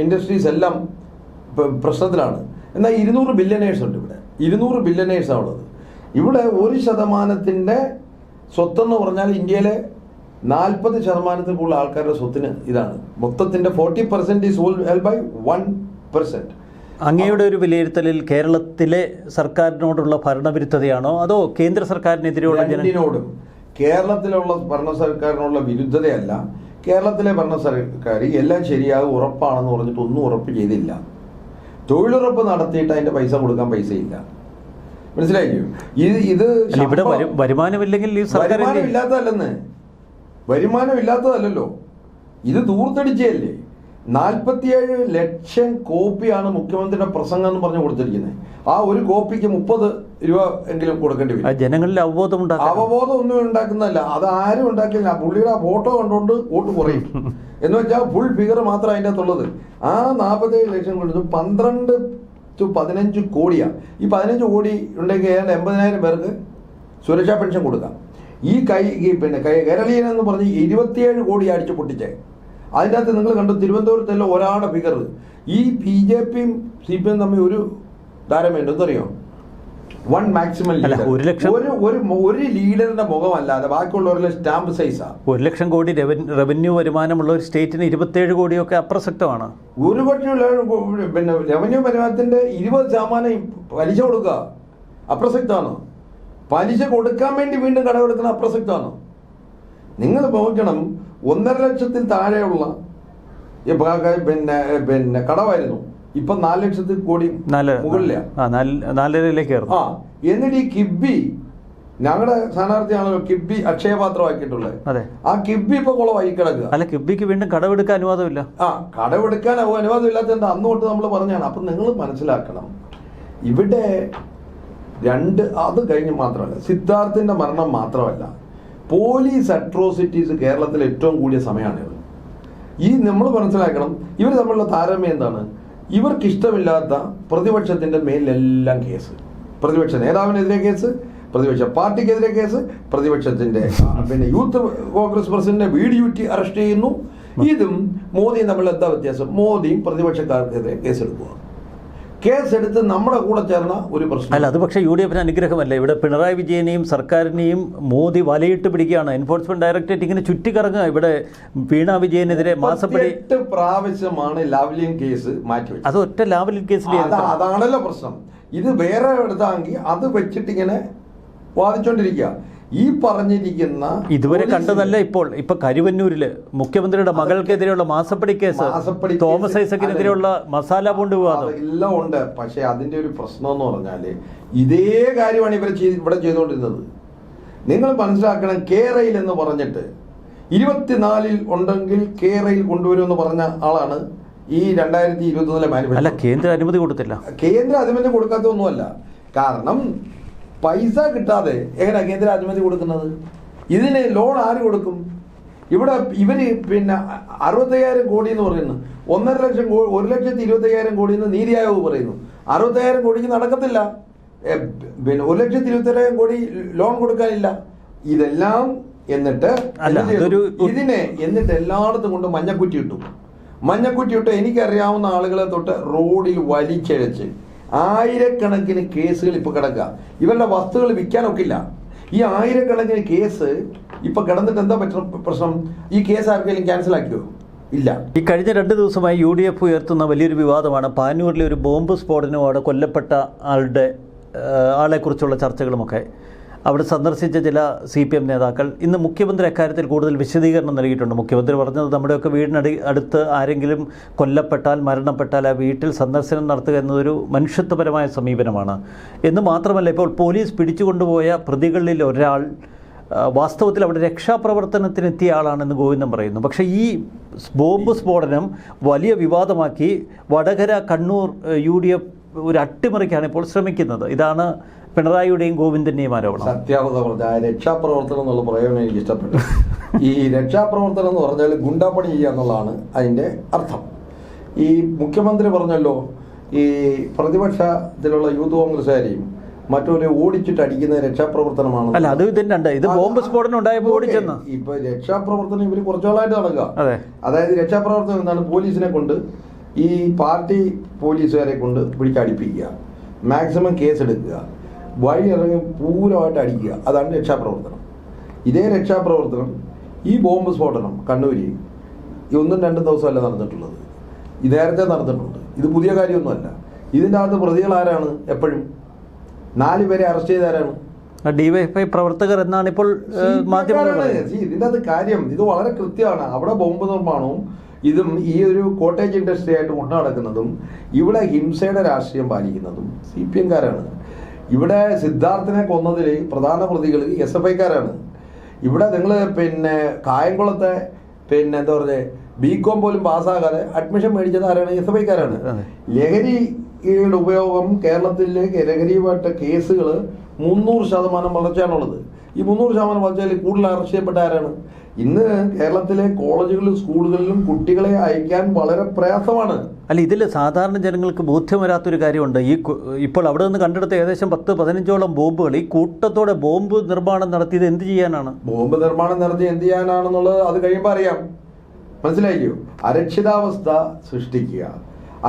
[SPEAKER 1] ഇൻഡസ്ട്രീസ് എല്ലാം പ്രശ്നത്തിലാണ്. എന്നാൽ ഇരുന്നൂറ് ബില്യനേഴ്സ് ഉണ്ട് ഇവിടെ. ഇരുന്നൂറ് ബില്യനേഴ്സാണ് ഉള്ളത്. ഇവിടെ ഒരു ശതമാനത്തിന്റെ സ്വത്തെന്ന് പറഞ്ഞാൽ ഇന്ത്യയിലെ നാൽപ്പത് ശതമാനത്തിൽ കൂടുതൽ ആൾക്കാരുടെ സ്വത്തിന് ഇതാണ്. മൊത്തത്തിന്റെ forty percent is held by one percent
[SPEAKER 2] അങ്ങയുടെ ഒരു വിലയിരുത്തലിൽ കേരളത്തിലെ സർക്കാരിനോടുള്ള ഭരണവിരുദ്ധതയാണോ? അതോ കേന്ദ്ര സർക്കാരിനെതിരെയുള്ള ജന
[SPEAKER 1] രണ്ടിനോടും. കേരളത്തിലുള്ള ഭരണ സർക്കാരിനുള്ള വിരുദ്ധതയല്ല. കേരളത്തിലെ ഭരണ സർക്കാർ എല്ലാം ശരിയാകും ഉറപ്പാണെന്ന് പറഞ്ഞിട്ട് ഒന്നും ഉറപ്പ് ചെയ്തില്ല. തൊഴിലുറപ്പ് നടത്തിയിട്ട് അതിന്റെ പൈസ കൊടുക്കാൻ പൈസയില്ല. മനസ്സിലായില്ലോ? ഇത് ഇത്
[SPEAKER 2] ഇവിടെ വരുമാനമില്ലെങ്കിൽ സർക്കാർ
[SPEAKER 1] വരുമാനം? ഇല്ലാത്തതല്ലല്ലോ. ഇത് ദൂർത്തടിച്ചല്ലേ നാൽപ്പത്തിയേഴ് ലക്ഷം കോപ്പിയാണ് മുഖ്യമന്ത്രിയുടെ പ്രസംഗം എന്ന് പറഞ്ഞു കൊടുത്തിരിക്കുന്നത്. ആ ഒരു കോപ്പിക്ക് മുപ്പത് രൂപ എങ്കിലും കൊടുക്കേണ്ടി വരും.
[SPEAKER 2] ജനങ്ങളിൽ അവബോധം
[SPEAKER 1] അവബോധം ഒന്നും ഉണ്ടാക്കുന്നതല്ല. അത് ആരും ഉണ്ടാക്കില്ല. പുള്ളിയുടെ ആ ഫോട്ടോ കണ്ടുകൊണ്ട് വോട്ട് കുറയും. എന്ന് വെച്ചാൽ ഫുൾ ഫിഗർ മാത്രം അതിന്റെ അകത്തുള്ളത്. ആ നാൽപ്പത്തേഴ് ലക്ഷം കൊണ്ട് പന്ത്രണ്ട് ടു പതിനഞ്ച് കോടിയാണ് ഈ പതിനഞ്ച് കോടി ഉണ്ടെങ്കിൽ ഏതാണ്ട് എൺപതിനായിരം പേർക്ക് സുരക്ഷാ പെൻഷൻ കൊടുക്കാം. ഈ കൈ പിന്നെ കൈ കേരളീയൻ എന്ന് പറഞ്ഞ് ഇരുപത്തിയേഴ് കോടി അടിച്ചു പൊട്ടിച്ചേ. അതിനകത്ത് നിങ്ങൾ കണ്ടു തിരുവനന്തപുരത്തല്ല ഒരാളുടെ ഫിഗർ ഈ ബി ജെ പിയും സി പി എം തമ്മിൽ ഒരു ധാരമയുണ്ട് എന്തറിയോ? വൺ മാക്സിമം
[SPEAKER 2] ഒരു ലക്ഷം-
[SPEAKER 1] ഒരു ഒരു ഒരു ലീഡറിന്റെ മുഖമല്ലാതെ ബാക്കിയുള്ളവരുടെ സ്റ്റാമ്പ് സൈസാ
[SPEAKER 2] ഒരു ലക്ഷം കോടി റവന്യൂ വരുമാനമുള്ള ഒരു സ്റ്റേറ്റിന് ഇരുപത്തിയേഴ് കോടിയൊക്കെ അപ്രസക്തമാണ്.
[SPEAKER 1] ഒരു ഉള്ള- പിന്നെ റവന്യൂ വരുമാനത്തിന്റെ ഇരുപത് ശതമാനം പലിശ കൊടുക്കുക അപ്രസക്തമാണോ. പലിശ കൊടുക്കാൻ വേണ്ടി വീണ്ടും കടമെടുക്കുന്ന അപ്രസക്തമാണ്. നിങ്ങൾ നോക്കണം ഒന്നര ലക്ഷത്തിൽ താഴെയുള്ള പിന്നെ പിന്നെ കടമായിരുന്നു. ഇപ്പൊ നാല് ലക്ഷത്തിൽ കൂടി
[SPEAKER 2] മുകളിലേക്ക്
[SPEAKER 1] മുകളിലാ.
[SPEAKER 2] ആ
[SPEAKER 1] എന്നിട്ട് ഈ കിബി ഞങ്ങളുടെ സ്ഥാനാർത്ഥിയാണല്ലോ കിബി അക്ഷയപാത്രമാക്കിയിട്ടുള്ളത്. ആ കിബി ഇപ്പൊ കുളമായി കിടക്കുക.
[SPEAKER 2] അല്ല കിബിക്ക് വീണ്ടും കടമെടുക്കാൻ അനുവാദമില്ല.
[SPEAKER 1] ആ കടമെടുക്കാൻ അവ- അനുവാദം ഇല്ലാത്തത് അന്ന് തൊട്ട് നമ്മൾ പറഞ്ഞാണ് അപ്പൊ നിങ്ങൾ മനസ്സിലാക്കണം. ഇവിടെ രണ്ട് അത് കഴിഞ്ഞ് മാത്രമല്ല സിദ്ധാർത്ഥിന്റെ മരണം മാത്രമല്ല പോലീസ് അട്രോസിറ്റീസ് കേരളത്തിൽ ഏറ്റവും കൂടിയ സമയമാണിത് ഈ നമ്മൾ മനസ്സിലാക്കണം ഇവർ തമ്മിലുള്ള താരതമ്യം എന്താണ്? ഇവർക്ക് ഇഷ്ടമില്ലാത്ത പ്രതിപക്ഷത്തിന്റെ മേലിലെല്ലാം കേസ്. പ്രതിപക്ഷ നേതാവിനെതിരെ കേസ് പ്രതിപക്ഷ പാർട്ടിക്കെതിരെ കേസ് പ്രതിപക്ഷത്തിന്റെ പിന്നെ യൂത്ത് കോൺഗ്രസ് പ്രസിഡന്റിനെ വീഡിയോറ്റി അറസ്റ്റ് ചെയ്യുന്നു. ഇതും മോദിയും തമ്മിൽ എന്താ വ്യത്യാസം? മോദിയും പ്രതിപക്ഷക്കാർക്കെതിരെ കേസെടുക്കുക കേസെടുത്ത് നമ്മുടെ കൂടെ ചേർന്ന ഒരു പ്രശ്നം.
[SPEAKER 2] അല്ല അത് പക്ഷേ യു ഡി എഫിന് അനുഗ്രഹമല്ല? ഇവിടെ പിണറായി വിജയനെയും സർക്കാരിനെയും മോദി വലയിട്ട് പിടിക്കുകയാണ്. എൻഫോഴ്സ്മെന്റ് ഡയറക്ടറേറ്റ് ഇങ്ങനെ ചുറ്റിക്കറങ്ങുക. ഇവിടെ വീണ വിജയനെതിരെ മാസപ്പടി
[SPEAKER 1] എട്ട് പ്രാവശ്യമാണ് ലാവ്ലിൻ കേസ് മാറ്റി
[SPEAKER 2] അത് ഒറ്റ ലാവലിൻ കേസിൽ
[SPEAKER 1] അതാ- അതാണല്ലോ പ്രശ്നം. ഇത് വേറെ എടുത്താണെങ്കിൽ അത് വെച്ചിട്ട് ഇങ്ങനെ വാദിച്ചോണ്ടിരിക്കുക. ഈ പറഞ്ഞിരിക്കുന്ന
[SPEAKER 2] ഇതുവരെ കണ്ടതല്ല ഇപ്പോൾ. ഇപ്പൊ കരുവന്നൂരിൽ മുഖ്യമന്ത്രിയുടെ മകൾക്കെതിരെയുള്ള മാസപ്പടി കേസ് തോമസ് ഐസക്കിനെതിരെയുള്ള മസാല ബോണ്ട് വിവാദം.
[SPEAKER 1] എല്ലാം ഉണ്ട്. പക്ഷെ അതിന്റെ ഒരു പ്രശ്നം എന്ന് പറഞ്ഞാൽ ഇതേ കാര്യമാണ് ഇവർ ഇവിടെ ചെയ്തുകൊണ്ടിരുന്നത്. നിങ്ങൾ മനസ്സിലാക്കണം കേരയിൽ എന്ന് പറഞ്ഞിട്ട് ഇരുപത്തിനാലിൽ ഉണ്ടെങ്കിൽ കേരയിൽ കൊണ്ടുവരുമെന്ന് പറഞ്ഞ ആളാണ് ഈ രണ്ടായിരത്തി ഇരുപത്തി
[SPEAKER 2] അല്ല കേന്ദ്ര അനുമതി കൊടുത്തില്ല.
[SPEAKER 1] കേന്ദ്ര അനുമതി കൊടുക്കാത്തൊന്നുമല്ല കാരണം പൈസ കിട്ടാതെ എങ്ങനെയാ കേന്ദ്ര അനുമതി കൊടുക്കുന്നത്? ഇതിന് ലോൺ ആര് കൊടുക്കും? ഇവിടെ ഇവർ പിന്നെ അറുപത്തയ്യായിരം കോടി എന്ന് പറയുന്നു. ഒന്നര ലക്ഷം കോ ഒരു ലക്ഷത്തി ഇരുപത്തയ്യായിരം കോടി എന്ന് നീതി ആയോഗ് പറയുന്നു. അറുപത്തയ്യായിരം കോടിക്ക് നടക്കത്തില്ല. പിന്നെ ഒരു ലക്ഷത്തി ഇരുപത്തയ്യായിരം കോടി ലോൺ കൊടുക്കാനില്ല. ഇതെല്ലാം എന്നിട്ട് ഇതിനെ എന്നിട്ട് എല്ലായിടത്തും കൊണ്ട് മഞ്ഞക്കുറ്റി ഇട്ടു. മഞ്ഞക്കുറ്റി ഇട്ട് എനിക്കറിയാവുന്ന ആളുകളെ തൊട്ട് റോഡിൽ വലിച്ചഴച്ച്. ആയിരക്കണക്കിന് കേസുകൾ ഇപ്പോൾ കിടക്കുക. ഇവരുടെ വസ്തുക്കൾ വിൽക്കാനൊക്കില്ല. ഈ ആയിരക്കണക്കിന് കേസ് ഇപ്പൊ കിടന്നിട്ട് എന്താ പറ്റുന്ന പ്രശ്നം? ഈ കേസ് ആർക്കെങ്കിലും ക്യാൻസൽ ആക്കിയോ? ഇല്ല.
[SPEAKER 2] ഈ കഴിഞ്ഞ രണ്ട് ദിവസമായി യു ഡി എഫ് ഉയർത്തുന്ന വലിയൊരു വിവാദമാണ് പാനൂരിലെ ഒരു ബോംബ് സ്ഫോടനവും കൊല്ലപ്പെട്ട ആളുടെ ആളെക്കുറിച്ചുള്ള ചർച്ചകളുമൊക്കെ. അവിടെ സന്ദർശിച്ച ചില സി പി എം നേതാക്കൾ. ഇന്ന് മുഖ്യമന്ത്രി അക്കാര്യത്തിൽ കൂടുതൽ വിശദീകരണം നൽകിയിട്ടുണ്ട്. മുഖ്യമന്ത്രി പറഞ്ഞത് നമ്മുടെയൊക്കെ വീടിനടി അടുത്ത് ആരെങ്കിലും കൊല്ലപ്പെട്ടാൽ മരണപ്പെട്ടാൽ ആ വീട്ടിൽ സന്ദർശനം നടത്തുക എന്നതൊരു മനുഷ്യത്വപരമായ സമീപനമാണ്. എന്ന് മാത്രമല്ല ഇപ്പോൾ പോലീസ് പിടിച്ചുകൊണ്ടുപോയ പ്രതികളിൽ ഒരാൾ വാസ്തവത്തിൽ അവിടെ രക്ഷാപ്രവർത്തനത്തിനെത്തിയ ആളാണെന്ന് ഗോവിന്ദൻ പറയുന്നു. പക്ഷേ ഈ ബോംബ് സ്ഫോടനം വലിയ വിവാദമാക്കി Vadakara Kannur U D F ഒരു അട്ടിമറിക്കാണ് ഇപ്പോൾ ശ്രമിക്കുന്നത്. ഇതാണ് പിണറായിയുടെയും ഗോവിന്ദന്റെയും ആരോപണം?
[SPEAKER 1] സത്യാവത പറഞ്ഞ രക്ഷാപ്രവർത്തനം എന്നുള്ള പ്രയോജനം എനിക്ക് ഇഷ്ടപ്പെട്ടു. ഈ രക്ഷാപ്രവർത്തനം എന്ന് പറഞ്ഞാൽ ഗുണ്ടാപ്പണി ചെയ്യുക എന്നുള്ളതാണ് അതിന്റെ അർത്ഥം. ഈ മുഖ്യമന്ത്രി പറഞ്ഞല്ലോ ഈ പ്രതിപക്ഷത്തിലുള്ള യൂത്ത് കോൺഗ്രസ്സുകാരെയും മറ്റൊരു ഓടിച്ചിട്ട് അടിക്കുന്ന രക്ഷാപ്രവർത്തനമാണ്
[SPEAKER 2] അല്ല അത് ഇതിന് രണ്ട് ഇത് ബോംബ് സ്ഫോടനം ഉണ്ടായപ്പോൾ ഓടിച്ചെന്ന്.
[SPEAKER 1] ഇപ്പൊ രക്ഷാപ്രവർത്തനം ഇവർ കുറച്ചാളായിട്ട് നടക്കുക.
[SPEAKER 2] അതെ.
[SPEAKER 1] അതായത് രക്ഷാപ്രവർത്തനം എന്താണ്? പോലീസിനെ കൊണ്ട് ഈ പാർട്ടി പോലീസുകാരെ കൊണ്ട് പിടിച്ചടിപ്പിക്കുക. മാക്സിമം കേസ് എടുക്കുക വഴി ഇറങ്ങി പൂരമായിട്ട് അടിക്കുക. അതാണ് രക്ഷാപ്രവർത്തനം. ഇതേ രക്ഷാപ്രവർത്തനം ഈ ബോംബ് സ്ഫോടനം കണ്ണൂരിൽ ഈ ഒന്നും രണ്ടും ദിവസമല്ല നടന്നിട്ടുള്ളത്. ഇത് നേരത്തെ നടന്നിട്ടുണ്ട്. ഇത് പുതിയ കാര്യമൊന്നുമല്ല. ഇതിന്റെ അകത്ത് പ്രതികൾ ആരാണ്? എപ്പോഴും. നാല് പേരെ അറസ്റ്റ് ചെയ്ത ആരാണ്?
[SPEAKER 2] ഡിവൈഎഫ്ഐ പ്രവർത്തകർ എന്നാണ് ഇപ്പോൾ
[SPEAKER 1] ഇതിന്റെ അത് കാര്യം ഇത് വളരെ കൃത്യമാണ്. അവിടെ ബോംബ് നിർമ്മാണവും ഇതും ഈ ഒരു കോട്ടേജ് ഇൻഡസ്ട്രി ആയിട്ട് കൊണ്ടു നടക്കുന്നതും ഇവിടെ ഹിംസയുടെ രാഷ്ട്രീയം പാലിക്കുന്നതും സി പി എംകാരാണ്. ഇവിടെ സിദ്ധാർത്ഥിനെ കൊന്നതിൽ പ്രധാന പ്രതികൾ എസ് എഫ് ഐക്കാരാണ്. ഇവിടെ നിങ്ങൾ പിന്നെ കായംകുളത്തെ പിന്നെ എന്താ പറയുക ബി കോം പോലും പാസ്സാകാതെ അഡ്മിഷൻ മേടിച്ചത് ആരാണ്? എസ് എഫ് ഐക്കാരാണ്. ലഹരിയുടെ ഉപയോഗം കേരളത്തിൽ ലഹരിയുമായിട്ട് കേസുകൾ മുന്നൂറ് ശതമാനം വളർച്ചയാണുള്ളത്. ഈ മുന്നൂറ് ശതമാനം വളർച്ചയിൽ കൂടുതൽ അറസ്റ്റ് ചെയ്യപ്പെട്ട ആരാണ്? ഇന്ന് കേരളത്തിലെ കോളേജുകളിലും സ്കൂളുകളിലും കുട്ടികളെ അയക്കാൻ വളരെ പ്രയാസമാണ്.
[SPEAKER 2] അല്ല ഇതിൽ സാധാരണ ജനങ്ങൾക്ക് ബോധ്യം വരാത്തൊരു കാര്യമുണ്ട്. ഈ ഇപ്പോൾ അവിടെ നിന്ന് കണ്ടെടുത്ത ഏകദേശം പത്ത് പതിനഞ്ചോളം ബോംബുകൾ ഈ കൂട്ടത്തോടെ ബോംബ് നിർമ്മാണം നടത്തിയത് എന്ത് ചെയ്യാനാണ്?
[SPEAKER 1] ബോംബ് നിർമ്മാണം നടത്തി എന്ത് ചെയ്യാനാണെന്നുള്ളത് അത് കഴിയുമ്പോൾ അറിയാം. മനസ്സിലായില്ലയോ അരക്ഷിതാവസ്ഥ സൃഷ്ടിക്കുക.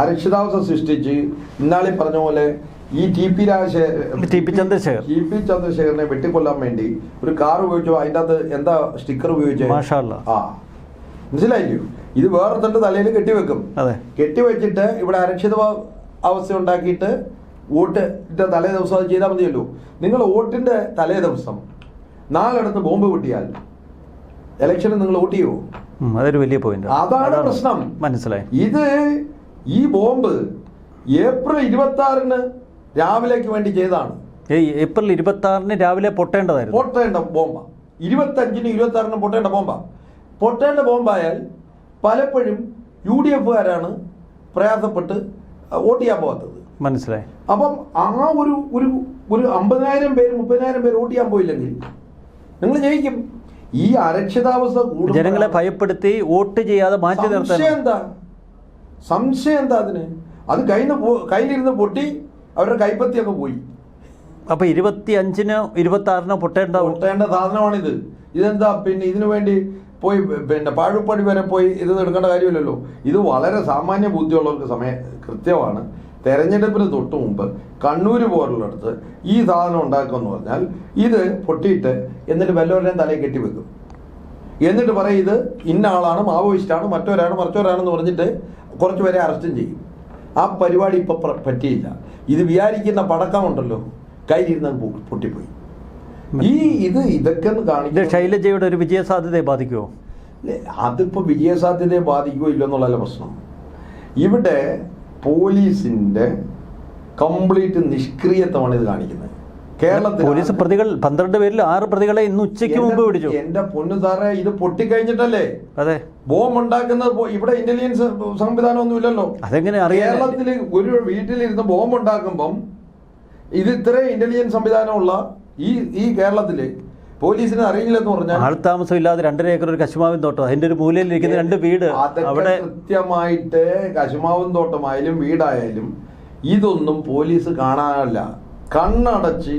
[SPEAKER 1] അരക്ഷിതാവസ്ഥ സൃഷ്ടിച്ച് ഇന്നാളി പറഞ്ഞ പോലെ ഈ T P Rajasekharan
[SPEAKER 2] T P Chandrasekhar.
[SPEAKER 1] T P ചന്ദ്രശേഖരനെ വെട്ടിക്കൊല്ലാൻ വേണ്ടി ഒരു കാർ ഉപയോഗിച്ചു? അതിന്റെ അകത്ത് എന്താ സ്റ്റിക്കർ ഉപയോഗിച്ചത്
[SPEAKER 2] അല്ലാ.
[SPEAKER 1] ആ. മനസ്സിലായില്ലയോ ഇത് വേറെ തന്റെ തലയിൽ കെട്ടിവെക്കും. കെട്ടിവെച്ചിട്ട് ഇവിടെ അരക്ഷിത അവസ്ഥ ഉണ്ടാക്കിയിട്ട് വോട്ടിന്റെ തലേ ദിവസം അത് ചെയ്താൽ മതിയല്ലോ. നിങ്ങൾ വോട്ടിന്റെ തലേ ദിവസം നാലിടത്ത് ബോംബ് പൊട്ടിയാൽ ഇലക്ഷന് നിങ്ങൾ വോട്ട് ചെയ്യുമോ
[SPEAKER 2] അതൊരു വലിയ പോയിന്റ്
[SPEAKER 1] അതാണ് പ്രശ്നം.
[SPEAKER 2] മനസ്സിലായി.
[SPEAKER 1] ഇത് ഈ ബോംബ് ഏപ്രിൽ ഇരുപത്തി ആറിന് രാവിലേക്ക് വേണ്ടി ചെയ്തതാണ്.
[SPEAKER 2] ഏപ്രിൽ ഇരുപത്തി ആറിന് രാവിലെ പൊട്ടേണ്ടതായിരുന്നു.
[SPEAKER 1] പൊട്ടേണ്ട ബോംബ. ഇരുപത്തഞ്ചിന് ഇരുപത്തി ആറിന് പൊട്ടേണ്ട ബോംബ. പൊട്ടേണ്ട ബോംബായാൽ പലപ്പോഴും യു ഡി എഫുകാരാണ് പ്രയാസപ്പെട്ട് വോട്ട് ചെയ്യാൻ പോകാത്തത്.
[SPEAKER 2] മനസ്സിലായി.
[SPEAKER 1] അപ്പം ആ ഒരു ഒരു ഒരു അമ്പതിനായിരം പേര് മുപ്പതിനായിരം പേര് വോട്ട് ചെയ്യാൻ പോയില്ലെങ്കിൽ നിങ്ങൾ ജയിക്കും. ഈ അരക്ഷിതാവസ്ഥ കൂടുതൽ
[SPEAKER 2] ജനങ്ങളെ ഭയപ്പെടുത്തി വോട്ട് ചെയ്യാതെ മാറ്റി നിർത്താൻ
[SPEAKER 1] സംശയം എന്താ? സംശയം എന്താ അതിന്? അത് കയ്യിൽ നിന്ന് കയ്യിലിരുന്ന് പൊട്ടി അവരുടെ കൈപ്പത്തിയൊക്കെ പോയി.
[SPEAKER 2] അപ്പൊ ഇരുപത്തി അഞ്ചിന് ഇരുപത്തി ആറിനോ പൊട്ടേണ്ട
[SPEAKER 1] പൊട്ടേണ്ട സാധനമാണിത്. ഇതെന്താ പിന്നെ ഇതിനു വേണ്ടി പോയി പിന്നെ പാഴുപ്പടി വരെ പോയി ഇത് എടുക്കേണ്ട കാര്യമില്ലല്ലോ. ഇത് വളരെ സാമാന്യ ബുദ്ധിയുള്ളവർക്ക് സമയ കൃത്യമാണ്. തെരഞ്ഞെടുപ്പിന് തൊട്ട് മുമ്പ് കണ്ണൂർ പോലുള്ളടത്ത് ഈ സാധനം ഉണ്ടാക്കുമെന്ന് പറഞ്ഞാൽ ഇത് പൊട്ടിയിട്ട് എന്നിട്ട് വല്ലവരുടെയും തലയിൽ കെട്ടിവെക്കും എന്നിട്ട് പറയും ഇത് ഇന്ന ആളാണ് മാവോയിസ്റ്റാണ് മറ്റൊരാണ് മറിച്ചൊരാണെന്ന് പറഞ്ഞിട്ട് കുറച്ച് പേരെ അറസ്റ്റും ചെയ്യും. ആ പരിപാടി ഇപ്പം പറ്റിയില്ല. ഇത് വിചാരിക്കുന്ന പടക്കമുണ്ടല്ലോ. കയ്യിലിരുന്ന് പൊട്ടിപ്പോയി. ഈ ഇത് ഇതൊക്കെ കാണിക്കുന്നത്
[SPEAKER 2] ശൈലജയുടെ ഒരു വിജയ സാധ്യതയെ ബാധിക്കുമോ
[SPEAKER 1] ഇല്ലേ, വിജയ സാധ്യതയെ ബാധിക്കുമോ ഇല്ലെന്നുള്ളതല്ല പ്രശ്നം. ഇവിടെ പോലീസിന്റെ കംപ്ലീറ്റ് നിഷ്ക്രിയത്വമാണ് ഇത് കാണിക്കുന്നത്. കേരളത്തിൽ
[SPEAKER 2] പോലീസ് പ്രതികൾ പന്ത്രണ്ട് പേരിൽ ആറ് പ്രതികളെ ഇന്ന് ഉച്ചയ്ക്ക് മുമ്പ് പിടിച്ചു.
[SPEAKER 1] എന്റെ പൊന്നു സാറേ ഇത് പൊട്ടിക്കഴിഞ്ഞിട്ടല്ലേ?
[SPEAKER 2] അതെ.
[SPEAKER 1] ബോംബ് ഉണ്ടാക്കുന്നത് ഇവിടെ ഇന്റലിജൻസ് സംവിധാനം ഒന്നും ഇല്ലല്ലോ
[SPEAKER 2] അതെങ്ങനെ
[SPEAKER 1] കേരളത്തിൽ ഒരു വീട്ടിലിരുന്ന് ബോംബ് ഉണ്ടാക്കുമ്പം ഇത് ഇത്രയും ഇന്റലിജൻസ് സംവിധാനമുള്ള ഈ ഈ കേരളത്തിൽ പോലീസിനെ അറിയില്ലെന്ന് പറഞ്ഞാൽ
[SPEAKER 2] ആൾ താമസം ഇല്ലാതെ രണ്ടര ഏക്കർ ഒരു കശുമാവിൻ തോട്ടം. അതിന്റെ ഒരു മൂലയിൽ ഇരിക്കുന്ന രണ്ട് വീട്. അവിടെ
[SPEAKER 1] കൃത്യമായിട്ട് കശുമാവിൻ തോട്ടമായാലും വീടായാലും ഇതൊന്നും പോലീസ് കാണാനല്ല. കണ്ണടച്ച്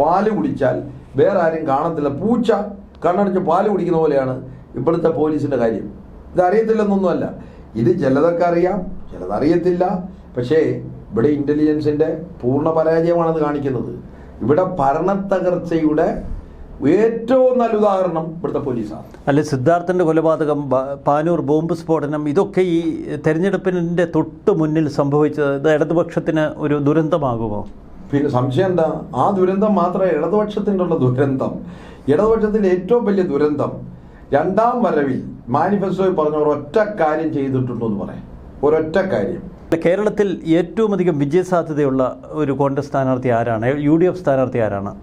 [SPEAKER 1] പാൽ കുടിച്ചാൽ വേറെ ആരും കാണത്തില്ല. പൂച്ച കണ്ണടച്ച് പാൽ കുടിക്കുന്ന പോലെയാണ് ഇവിടുത്തെ പോലീസിന്റെ കാര്യം. ഇത് ഇത് ചിലതൊക്കെ അറിയാം ചിലതറിയത്തില്ല. പക്ഷേ ഇവിടെ ഇന്റലിജൻസിന്റെ പൂർണ പരാജയമാണത് കാണിക്കുന്നത്. ഇവിടെ ഭരണത്തകർച്ചയുടെ ഏറ്റവും നല്ല ഉദാഹരണം ഇവിടുത്തെ പോലീസാണ്.
[SPEAKER 2] അല്ലെ സിദ്ധാർത്ഥന്റെ കൊലപാതകം പാനൂർ ബോംബ് സ്ഫോടനം ഇതൊക്കെ ഈ തെരഞ്ഞെടുപ്പിന്റെ തൊട്ട് മുന്നിൽ സംഭവിച്ചത് ഇത് ഇടതുപക്ഷത്തിന് ഒരു ദുരന്തമാകുമോ?
[SPEAKER 1] പിന്നെ സംശയം എന്താ? ആ ദുരന്തം മാത്രമേ ഇടതുപക്ഷത്തിന്റെ ഉള്ള ദുരന്തം. ഇടതുപക്ഷത്തിന്റെ ഏറ്റവും വലിയ ദുരന്തം രണ്ടാം വരവിൽ മാനിഫെസ്റ്റോയിൽ പറഞ്ഞ ഒരൊറ്റ കാര്യം ചെയ്തിട്ടുണ്ടെന്ന് പറയാം. ഒരൊറ്റ കാര്യം.
[SPEAKER 2] കേരളത്തിൽ ഏറ്റവും അധികം വിജയസാധ്യതയുള്ള ഒരു കോൺഗ്രസ് സ്ഥാനാർത്ഥി ആരാണ്? യു ഡി എഫ് സ്ഥാനാർത്ഥി ആരാണ്?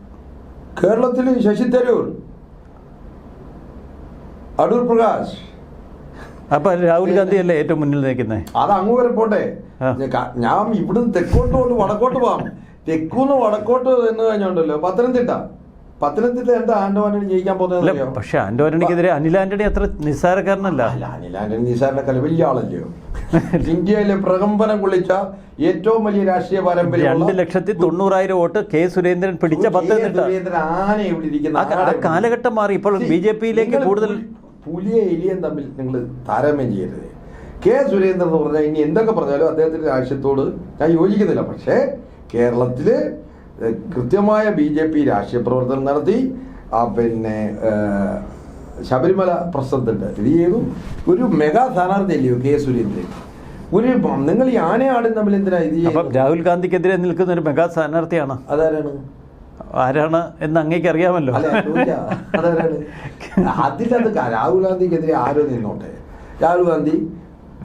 [SPEAKER 1] കേരളത്തിൽ ശശി തരൂർ അടൂർ പ്രകാശ്.
[SPEAKER 2] അപ്പൊ രാഹുൽ ഗാന്ധി അല്ലേ ഏറ്റവും മുന്നിൽ നിൽക്കുന്നത്
[SPEAKER 1] അത് അങ്ങ് വരെ പോട്ടെ. ഞാൻ- ഇവിടുന്ന് തെക്കോട്ട് പോകും വടക്കോട്ട് പോവാം തെക്കൂന്ന് വടക്കോട്ട് എന്ന് കഴിഞ്ഞോണ്ടല്ലോ. പത്തനംതിട്ട. പത്തനംതിട്ട എന്താ ആൻഡമാനിൽ ജയിക്കാൻ പോകുന്നത്
[SPEAKER 2] പക്ഷെ ആന്റോ ആന്റണിക്കെതിരെ അനിൽ ആന്റണി അത്ര നിസ്സാരക്കാരനല്ല.
[SPEAKER 1] അല്ല അനിൽ ആന്റണി കല വലിയ ആളല്ലയോ ഇന്ത്യയിലെ പ്രകമ്പനം കുളിച്ച ഏറ്റവും വലിയ രാഷ്ട്രീയ പാരമ്പര്യം
[SPEAKER 2] രണ്ട് ലക്ഷത്തി തൊണ്ണൂറായിരം വോട്ട് കെ സുരേന്ദ്രൻ പിടിച്ച പത്തനംതിട്ട. ആ-. കാലഘട്ടം മാറി. ഇപ്പോൾ ബി ജെ പിയിലേക്ക് കൂടുതൽ
[SPEAKER 1] പുലി- പുലിയെ എലിയും തമ്മിൽ നിങ്ങൾ താരതമ്യം ചെയ്യരുത്. കെ സുരേന്ദ്രൻ എന്ന് പറഞ്ഞാൽ ഇനി എന്തൊക്കെ പറഞ്ഞാലും അദ്ദേഹത്തിന്റെ രാഷ്ട്രീയത്തോട് ഞാൻ യോജിക്കുന്നില്ല. പക്ഷേ കേരളത്തിൽ ഏഹ്, കൃത്യമായ ബി ജെ പി രാഷ്ട്രീയ പ്രവർത്തനം നടത്തി ആ പിന്നെ ശബരിമല പ്രശ്നത്തിന്റെ ഇത് ചെയ്തു ഒരു മെഗാ സ്ഥാനാർത്ഥി അല്ലയോ കെ സുരേന്ദ്രൻ? ഒരു നിങ്ങൾ ഈ ആനയാടും തമ്മിൽ എന്തിനാ ഇത്?
[SPEAKER 2] രാഹുൽ ഗാന്ധിക്കെതിരെ നിൽക്കുന്ന ഒരു മെഗാ സ്ഥാനാർത്ഥിയാണ്.
[SPEAKER 1] അതാരാണ്?
[SPEAKER 2] ആരാണ് എന്ന് അങ്ങേക്ക് അറിയാമല്ലോ?
[SPEAKER 1] അതിലത് അത് രാഹുൽ ഗാന്ധിക്കെതിരെ ആരോ നിന്നോട്ടെ? രാഹുൽ ഗാന്ധി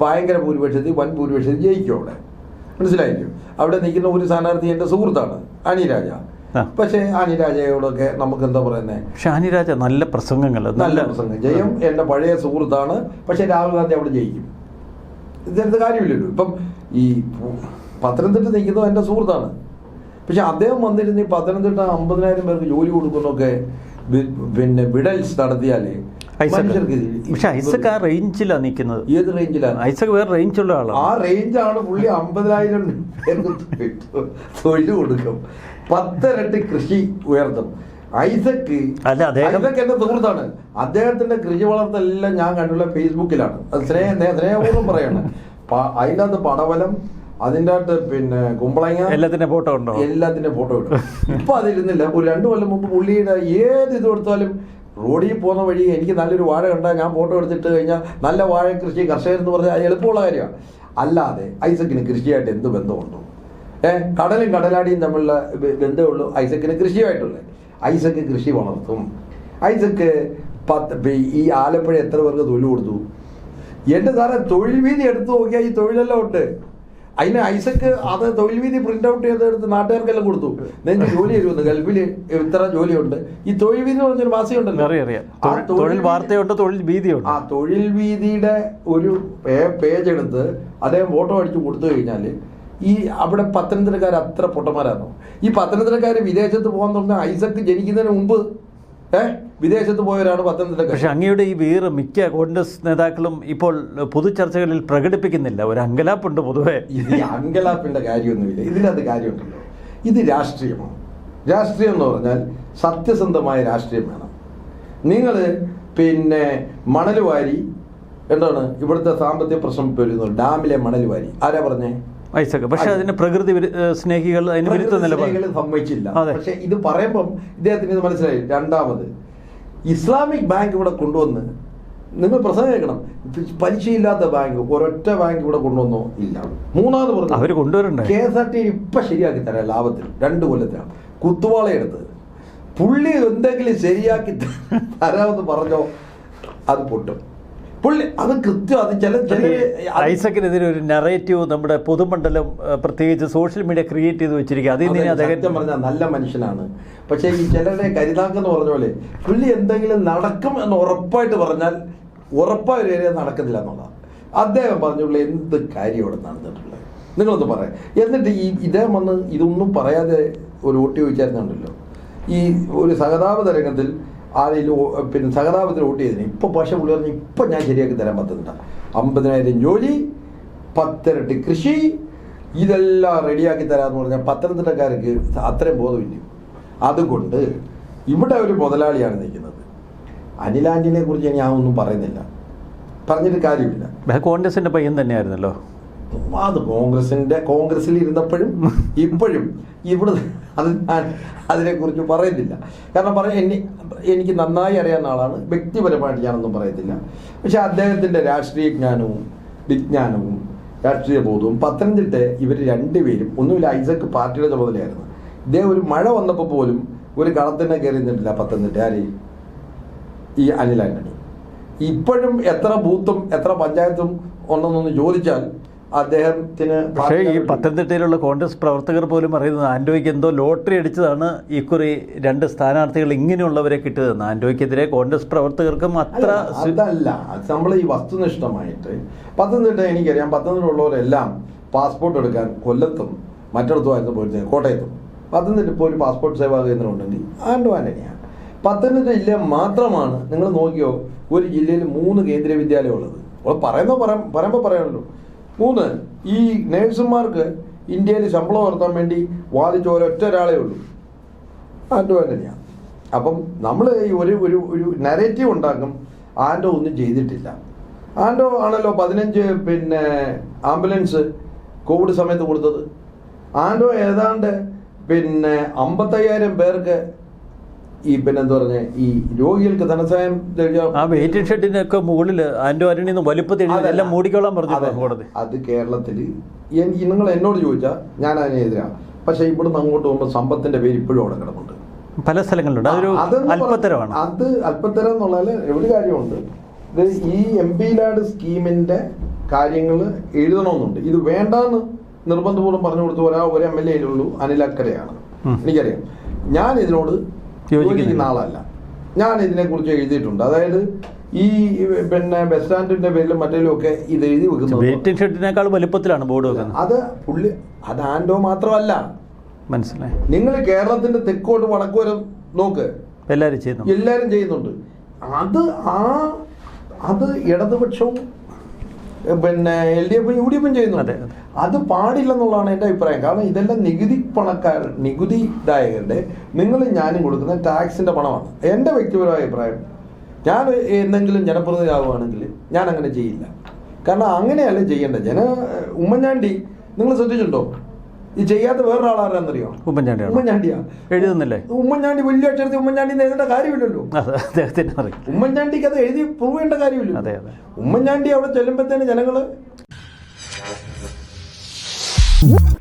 [SPEAKER 1] ഭയങ്കര ഭൂരിപക്ഷത്തിൽ വൻ ഭൂരിപക്ഷത്തിൽ ജയിക്കും അവിടെ. മനസ്സിലായില്ലോ? അവിടെ നിൽക്കുന്ന ഒരു സ്ഥാനാർത്ഥി എന്റെ സുഹൃത്താണ് അനിരാജ. പക്ഷേ അനിരാജയോടൊക്കെ നമുക്ക് എന്താ പറയുന്നത്
[SPEAKER 2] പക്ഷെ അനിരാജ നല്ല പ്രസംഗങ്ങൾ
[SPEAKER 1] നല്ല പ്രസംഗം. ജയം എന്റെ പഴയ സുഹൃത്താണ് പക്ഷേ രാഹുൽ ഗാന്ധി അവിടെ ജയിക്കും. ഇതിനകത്ത് കാര്യമില്ലല്ലോ. ഇപ്പം ഈ പത്തനംതിട്ട നിൽക്കുന്നത് എന്റെ സുഹൃത്താണ്. പക്ഷെ അദ്ദേഹം വന്നിരുന്ന് ഈ പത്തനംതിട്ട അമ്പതിനായിരം പേർക്ക് ജോലി കൊടുക്കുന്നൊക്കെ പിന്നെ വിഡൽസ് നടത്തിയാലേ മനുഷ്യർക്ക്
[SPEAKER 2] പക്ഷെ ഐസക് ആ റേഞ്ചിലാണ് നിൽക്കുന്നത്
[SPEAKER 1] ഏത് റേഞ്ചിലാണ്
[SPEAKER 2] ഐസക് വേറെ റേഞ്ചുള്ള
[SPEAKER 1] ആ
[SPEAKER 2] ആളാണ്
[SPEAKER 1] റേഞ്ചാണ് പുള്ളി അമ്പതിനായിരം തൊഴിൽ കൊടുക്കും. പത്തിരട്ടി കൃഷി ഉയർത്തും. ഐസക്ക്
[SPEAKER 2] അല്ല, അദ്ദേഹം-
[SPEAKER 1] ഐസക്ക് എന്റെ സുഹൃത്താണ്. അദ്ദേഹത്തിന്റെ കൃഷി വളർത്തെല്ലാം ഞാൻ കണ്ടുള്ള ഫേസ്ബുക്കിലാണ്. അത് സ്നേഹ സ്നേഹ- സ്നേഹപൂർവം പറയാണ്. അകത്ത് പടവലം അതിന്റെ അകത്ത് പിന്നെ കുമ്പളങ്ങ.
[SPEAKER 2] എല്ലാത്തിന്റെ ഫോട്ടോ ഉണ്ടോ?
[SPEAKER 1] എല്ലാത്തിന്റെ ഫോട്ടോ ഇടും. ഇപ്പൊ അതിരുന്നില്ല. ഒരു രണ്ടു കൊല്ലം മുമ്പ് പുള്ളിയുടെ ഏത് ഇത് കൊടുത്താലും റോഡിൽ പോകുന്ന വഴി എനിക്ക് നല്ലൊരു വാഴ കണ്ടാൽ ഞാൻ ഫോട്ടോ എടുത്തിട്ട് കഴിഞ്ഞാൽ നല്ല വാഴ കൃഷി കർഷകർ എന്ന് പറഞ്ഞാൽ എളുപ്പമുള്ള കാര്യമാണ് അല്ലാതെ ഐസക്കിന് കൃഷിയായിട്ട് എന്ത് ബന്ധമുണ്ടോ? ഏഹ് കടലും കടലാടിയും തമ്മിലുള്ള ബന്ധമുള്ളൂ ഐസക്കിന് കൃഷിയായിട്ടുള്ള ഐസക്ക് കൃഷി വളർത്തും. ഐസക്ക് പത്ത് ഈ ആലപ്പുഴ എത്ര പേർക്ക് തൊഴിൽ കൊടുത്തു? എന്റെ സാറേ തൊഴിൽ വീതി എടുത്തു നോക്കിയാൽ ഈ തൊഴിലെല്ലാം ഉണ്ട്. അതിന് ഐസക്ക് അത് തൊഴിൽ വീതി പ്രിന്റ് ഔട്ട് ചെയ്ത് എടുത്ത് നാട്ടുകാർക്കെല്ലാം കൊടുത്തു. നിങ്ങൾക്ക് ജോലി തരുമെന്ന് ഗൾഫിൽ ഇത്ര ജോലിയുണ്ട്. ഈ തൊഴിൽ വീതി എന്ന് പറഞ്ഞൊരു മാസിക ഉണ്ടല്ലോ.
[SPEAKER 2] അറിയാം അറിയാം. തൊഴിൽ- വാർത്തയുണ്ട് തൊഴിൽ വീതിയുണ്ട്
[SPEAKER 1] ആ തൊഴിൽ വീതിയുടെ ഒരു പേജ് എടുത്ത് അദ്ദേഹം ഫോട്ടോ അടിച്ച് കൊടുത്തു കഴിഞ്ഞാൽ ഈ അവിടെ പത്തനംതിട്ടക്കാർ അത്ര പൊട്ടന്മാരാണോ ഈ പത്തനംതിട്ടക്കാർ വിദേശത്ത് പോകാൻ തുടങ്ങിയ ഐസക്ക് ജനിക്കുന്നതിന് മുമ്പ് ഏഹ് വിദേശത്ത് പോയവരാണ് പത്തനംതിട്ട
[SPEAKER 2] പക്ഷെ അങ്ങയുടെ ഈ വീറ് മിക്ക കോൺഗ്രസ് നേതാക്കളും ഇപ്പോൾ പൊതുചർച്ചകളിൽ പ്രകടിപ്പിക്കുന്നില്ല. ഒരു അങ്കലാപ്പുണ്ട് പൊതുവെ.
[SPEAKER 1] ഇത് അങ്കലാപ്പിന്റെ കാര്യമൊന്നുമില്ല. ഇതിനകത്ത് കാര്യമുണ്ടല്ലോ. ഇത് രാഷ്ട്രീയമാണ്. രാഷ്ട്രീയം എന്ന് പറഞ്ഞാൽ സത്യസന്ധമായ രാഷ്ട്രീയം വേണം. നിങ്ങൾ പിന്നെ മണൽ വാരി എന്താണ് ഇവിടുത്തെ സാമ്പത്തിക പ്രശ്നം വരുന്നു ഡാമിലെ മണൽ വാരി. ആരാ പറഞ്ഞേ?
[SPEAKER 2] ഐസക് പക്ഷെ അതിന് പ്രകൃതി സ്നേഹികൾ അതിന് വിരുദ്ധ നിലപാട്.
[SPEAKER 1] സ്നേഹികൾ സമ്മതിച്ചില്ല. പക്ഷെ ഇത് പറയുമ്പം ഇദ്ദേഹത്തിന് ഇത് മനസ്സിലായി. രണ്ടാമത് ഇസ്ലാമിക് ബാങ്ക് ഇവിടെ കൊണ്ടുവന്ന് നിങ്ങൾ പ്രസംഗം കേൾക്കണം. പലിശയില്ലാത്ത ബാങ്ക് ഒരൊറ്റ ബാങ്ക് ഇവിടെ കൊണ്ടുവന്നോ? ഇല്ല. മൂന്നാമത് പറഞ്ഞു
[SPEAKER 2] അവർ കൊണ്ടുവരണ്ടേ?
[SPEAKER 1] കെ എസ് ആർ ടി ഇപ്പൊ ശരിയാക്കി തരാം ലാഭത്തിൽ രണ്ട് കൊല്ലത്തിലാണ് കുത്തുവാള എടുത്ത് പുള്ളി എന്തെങ്കിലും ശരിയാക്കി തരാമെന്ന് പറഞ്ഞോ അത് പൊട്ടും. പുള്ളി അത് കൃത്യം അത് ചില
[SPEAKER 2] ഐസക്കിനെതിരെ ഒരു നെറേറ്റീവ് നമ്മുടെ പൊതുമണ്ഡലം പ്രത്യേകിച്ച് സോഷ്യൽ മീഡിയ ക്രിയേറ്റ് ചെയ്ത് വെച്ചിരിക്കുക അതിൽ നിന്ന് അദ്ദേഹം
[SPEAKER 1] പറഞ്ഞാൽ നല്ല മനുഷ്യനാണ്. പക്ഷേ ഈ ചിലരെ കരുതാക്കെന്ന് പറഞ്ഞ പോലെ പുള്ളി എന്തെങ്കിലും നടക്കും എന്ന് ഉറപ്പായിട്ട് പറഞ്ഞാൽ ഉറപ്പായ ഒരു ഏരിയ നടക്കത്തില്ല എന്നുള്ളതാണ്. അദ്ദേഹം പറഞ്ഞുള്ള എന്ത് കാര്യം ഇവിടെ നടന്നിട്ടുള്ളത്? നിങ്ങളൊന്ന് പറയാം. എന്നിട്ട് ഈ ഇദ്ദേഹം വന്ന് ഇതൊന്നും പറയാതെ ഒരു വോട്ട് ചോദിച്ചായിരുന്നുണ്ടല്ലോ. ഈ ഒരു സഹതാപ തരംഗത്തിൽ ആരെങ്കിലും പിന്നെ സഹതാപത്തിൽ വോട്ട് ചെയ്തിന്. ഇപ്പൊ പക്ഷെ പുള്ളി പറഞ്ഞു ഇപ്പൊ ഞാൻ ശരിയാക്കി തരാൻ പറ്റുന്നില്ല അമ്പതിനായിരം ജോലി പത്തിരട്ടി കൃഷി ഇതെല്ലാം റെഡിയാക്കി തരാമെന്ന് പറഞ്ഞാൽ പത്തനംതിട്ടക്കാർക്ക് അത്രയും ബോധമില്ല. അതുകൊണ്ട് ഇവിടെ ഒരു മുതലാളിയാണ് നിൽക്കുന്നത്. അനിൽ ആന്റണിയെ കുറിച്ച് ഞാൻ ഒന്നും പറയുന്നില്ല. പറഞ്ഞിട്ട് കാര്യമില്ല.
[SPEAKER 2] കോൺഗ്രസിന്റെ പയ്യൻ തന്നെയായിരുന്നല്ലോ.
[SPEAKER 1] അത് കോൺഗ്രസിന്റെ കോൺഗ്രസിൽ ഇരുന്നപ്പോഴും ഇപ്പോഴും ഇവിടെ അത് ഞാൻ അതിനെക്കുറിച്ച് പറയുന്നില്ല. കാരണം പറയാൻ എന്നെ എനിക്ക് നന്നായി അറിയാവുന്ന ആളാണ്. വ്യക്തിപരമായിട്ട് ഞാനൊന്നും പറയത്തില്ല. പക്ഷെ അദ്ദേഹത്തിന്റെ രാഷ്ട്രീയ ജ്ഞാനവും വിജ്ഞാനവും രാഷ്ട്രീയ ബോധവും പത്തനംതിട്ട ഇവർ രണ്ടുപേരും ഒന്നുമില്ല ഐസക്ക് പാർട്ടിയുടെ ചുമതലയായിരുന്നു. ഇദ്ദേഹം ഒരു മഴ വന്നപ്പോൾ പോലും ഒരു കളത്തിനെ കയറി നിന്നിട്ടില്ല പത്തനംതിട്ട. ആരെയും ഈ അനിൽ ആന്റണി. ഇപ്പോഴും എത്ര ബൂത്തും എത്ര പഞ്ചായത്തും ഉണ്ടെന്നൊന്ന് ചോദിച്ചാൽ അദ്ദേഹത്തിന്
[SPEAKER 2] പക്ഷേ ഈ പത്തനംതിട്ടയിലുള്ള കോൺഗ്രസ് പ്രവർത്തകർ പോലും അറിയുന്നത് ആൻഡോയ്ക്ക് എന്തോ ലോട്ടറി അടിച്ചതാണ് ഇക്കുറി രണ്ട് സ്ഥാനാർത്ഥികൾ ഇങ്ങനെയുള്ളവരെ കിട്ടിയതെന്ന്. ആൻഡോയ്ക്കെതിരെ കോൺഗ്രസ് പ്രവർത്തകർക്കും അത്ര
[SPEAKER 1] അതല്ല. നമ്മൾ ഈ വസ്തുനിഷ്ഠമായിട്ട് പത്തനംതിട്ട എനിക്കറിയാം പത്തനംതിട്ട ഉള്ളവരെല്ലാം പാസ്പോർട്ട് എടുക്കാൻ കൊല്ലത്തും മറ്റിടത്തുമായിരുന്നു പോയിരുന്നത്. കോട്ടയത്തും. പത്തനംതിട്ട ഇപ്പോൾ ഒരു പാസ്പോർട്ട് സേവാ കേന്ദ്രം ഉണ്ടെങ്കിൽ ആന്റണിയാണ് പത്തനംതിട്ട ജില്ല മാത്രമാണ്. നിങ്ങൾ നോക്കിയോ ഒരു ജില്ലയിൽ മൂന്ന് കേന്ദ്രീയ വിദ്യാലയം ഉള്ളത് അപ്പോൾ പറയാം പറയുമ്പോൾ പറയാമല്ലോ. മൂന്ന് ഈ നേഴ്സുമാർക്ക് ഇന്ത്യയിൽ ശമ്പളം ഉയർത്താൻ വേണ്ടി വാദിച്ച ഒരൊറ്റ ഒരാളേ ഉള്ളൂ. ആൻഡോ തന്നെയാണ് അപ്പം നമ്മൾ ഈ ഒരു ഒരു ഒരു നരേറ്റീവ് ഉണ്ടാക്കും. ആൻഡോ ഒന്നും ചെയ്തിട്ടില്ല. ആൻഡോ ആണല്ലോ പതിനഞ്ച് പിന്നെ ആംബുലൻസ് കോവിഡ് സമയത്ത് കൊടുത്തത്. ആൻഡോ ഏതാണ്ട് പിന്നെ അമ്പത്തയ്യായിരം പേർക്ക് ഈ പിന്നെ എന്താ പറഞ്ഞ ഈ രോഗികൾക്ക് ധനസഹായം
[SPEAKER 2] ആ വെയിറ്റിംഗ് ഷെഡിനൊക്കെ മുകളിൽ ആൻഡോ ആന്റണി വലുപ്പത്തിൽ എല്ലാം മൂടിക്കോളാൻ പറഞ്ഞു. കോടതി.
[SPEAKER 1] അത് കേരളത്തിൽ നിങ്ങൾ എന്നോട് ചോദിച്ചാൽ ഞാൻ അതിനെതിരാണ് പക്ഷെ ഇവിടുന്ന് അങ്ങോട്ട് പോകുമ്പോൾ സമ്പത്തിന്റെ പേര് ഇപ്പോഴും അവിടെ കിടപ്പുണ്ട്.
[SPEAKER 2] പല സ്ഥലങ്ങളിലുണ്ട്. അതൊരു അല്പത്തരമാണ്.
[SPEAKER 1] അത് അല്പത്തരം എന്നുള്ളതിൽ ഒരു കാര്യമുണ്ട്. ഇത് ഈ എം പി ലാഡ് സ്കീമിന്റെ കാര്യങ്ങൾ എഴുതണമെന്നുണ്ട്. ഇത് വേണ്ടാന്ന് നിർബന്ധപൂർവം പറഞ്ഞു കൊടുത്ത ഒരാ ഒരു എം എൽ എയിലുള്ളൂ അനിൽ അക്കരയാണ്. എനിക്കറിയാം. ഞാൻ ഇതിനോട്. യോജിക്കുന്ന ആളല്ല. ഞാൻ ഇതിനെക്കുറിച്ച് എഴുതിയിട്ടുണ്ട്. അതായത് ഈ പിന്നെ ബസ് സ്റ്റാൻഡിന്റെ പേരിലും മറ്റേലും ഒക്കെ ഇത് എഴുതി വെക്കുന്നത്
[SPEAKER 2] വെയിറ്റിംഗ് ഷെഡിനേക്കാൾ വലുപ്പത്തിലാണ് ബോർഡ് വെക്കുന്നത്.
[SPEAKER 1] അത് പുള്ളി അത് ആൻഡോ മാത്രമല്ല.
[SPEAKER 2] മനസ്സിലായി.
[SPEAKER 1] നിങ്ങൾ കേരളത്തിന്റെ തെക്കോട്ട് വടക്ക് വരെ നോക്ക്.
[SPEAKER 2] എല്ലാവരും ചെയ്യുന്നു.
[SPEAKER 1] എല്ലാവരും ചെയ്യുന്നുണ്ട്. അത് ആ അത് ഇടതുപക്ഷവും പിന്നെ എൽ ഡി എഫും യു ഡി എഫും ചെയ്യുന്നുണ്ട്.
[SPEAKER 2] അതെ,
[SPEAKER 1] പാടില്ലെന്നുള്ളതാണ് എന്റെ അഭിപ്രായം. കാരണം ഇതെല്ലാം നികുതി പണക്കാർ നികുതിദായകരുടെ നിങ്ങൾ ഞാനും കൊടുക്കുന്ന ടാക്സിന്റെ പണമാണ്. എന്റെ വ്യക്തിപരമായ അഭിപ്രായം ഞാൻ എന്തെങ്കിലും ജനപ്രതിനിധി ആവുകയാണെങ്കിൽ ഞാൻ അങ്ങനെ ചെയ്യില്ല. കാരണം അങ്ങനെയല്ല ചെയ്യേണ്ടത്. ജന ഉമ്മൻചാണ്ടി നിങ്ങൾ ശ്രദ്ധിച്ചിട്ടുണ്ടോ? ഈ ചെയ്യാത്ത വേറൊരാളാരാന്നറിയോ?
[SPEAKER 2] ഉമ്മൻചാണ്ടിയാണ്?
[SPEAKER 1] ഉമ്മൻചാണ്ടിയാ.
[SPEAKER 2] എഴുതുന്നില്ലേ?
[SPEAKER 1] ഉമ്മൻചാണ്ടി വലിയ അക്ഷരത്തിൽ ഉമ്മൻചാണ്ടി എഴുതേണ്ട കാര്യമില്ലല്ലോ. ഉമ്മൻചാണ്ടിക്ക് അത് എഴുതി പ്രൂവ് ചെയ്യേണ്ട കാര്യമില്ല ഉമ്മൻചാണ്ടി അവിടെ ചെല്ലുമ്പോഴത്തേന് ജനങ്ങൾ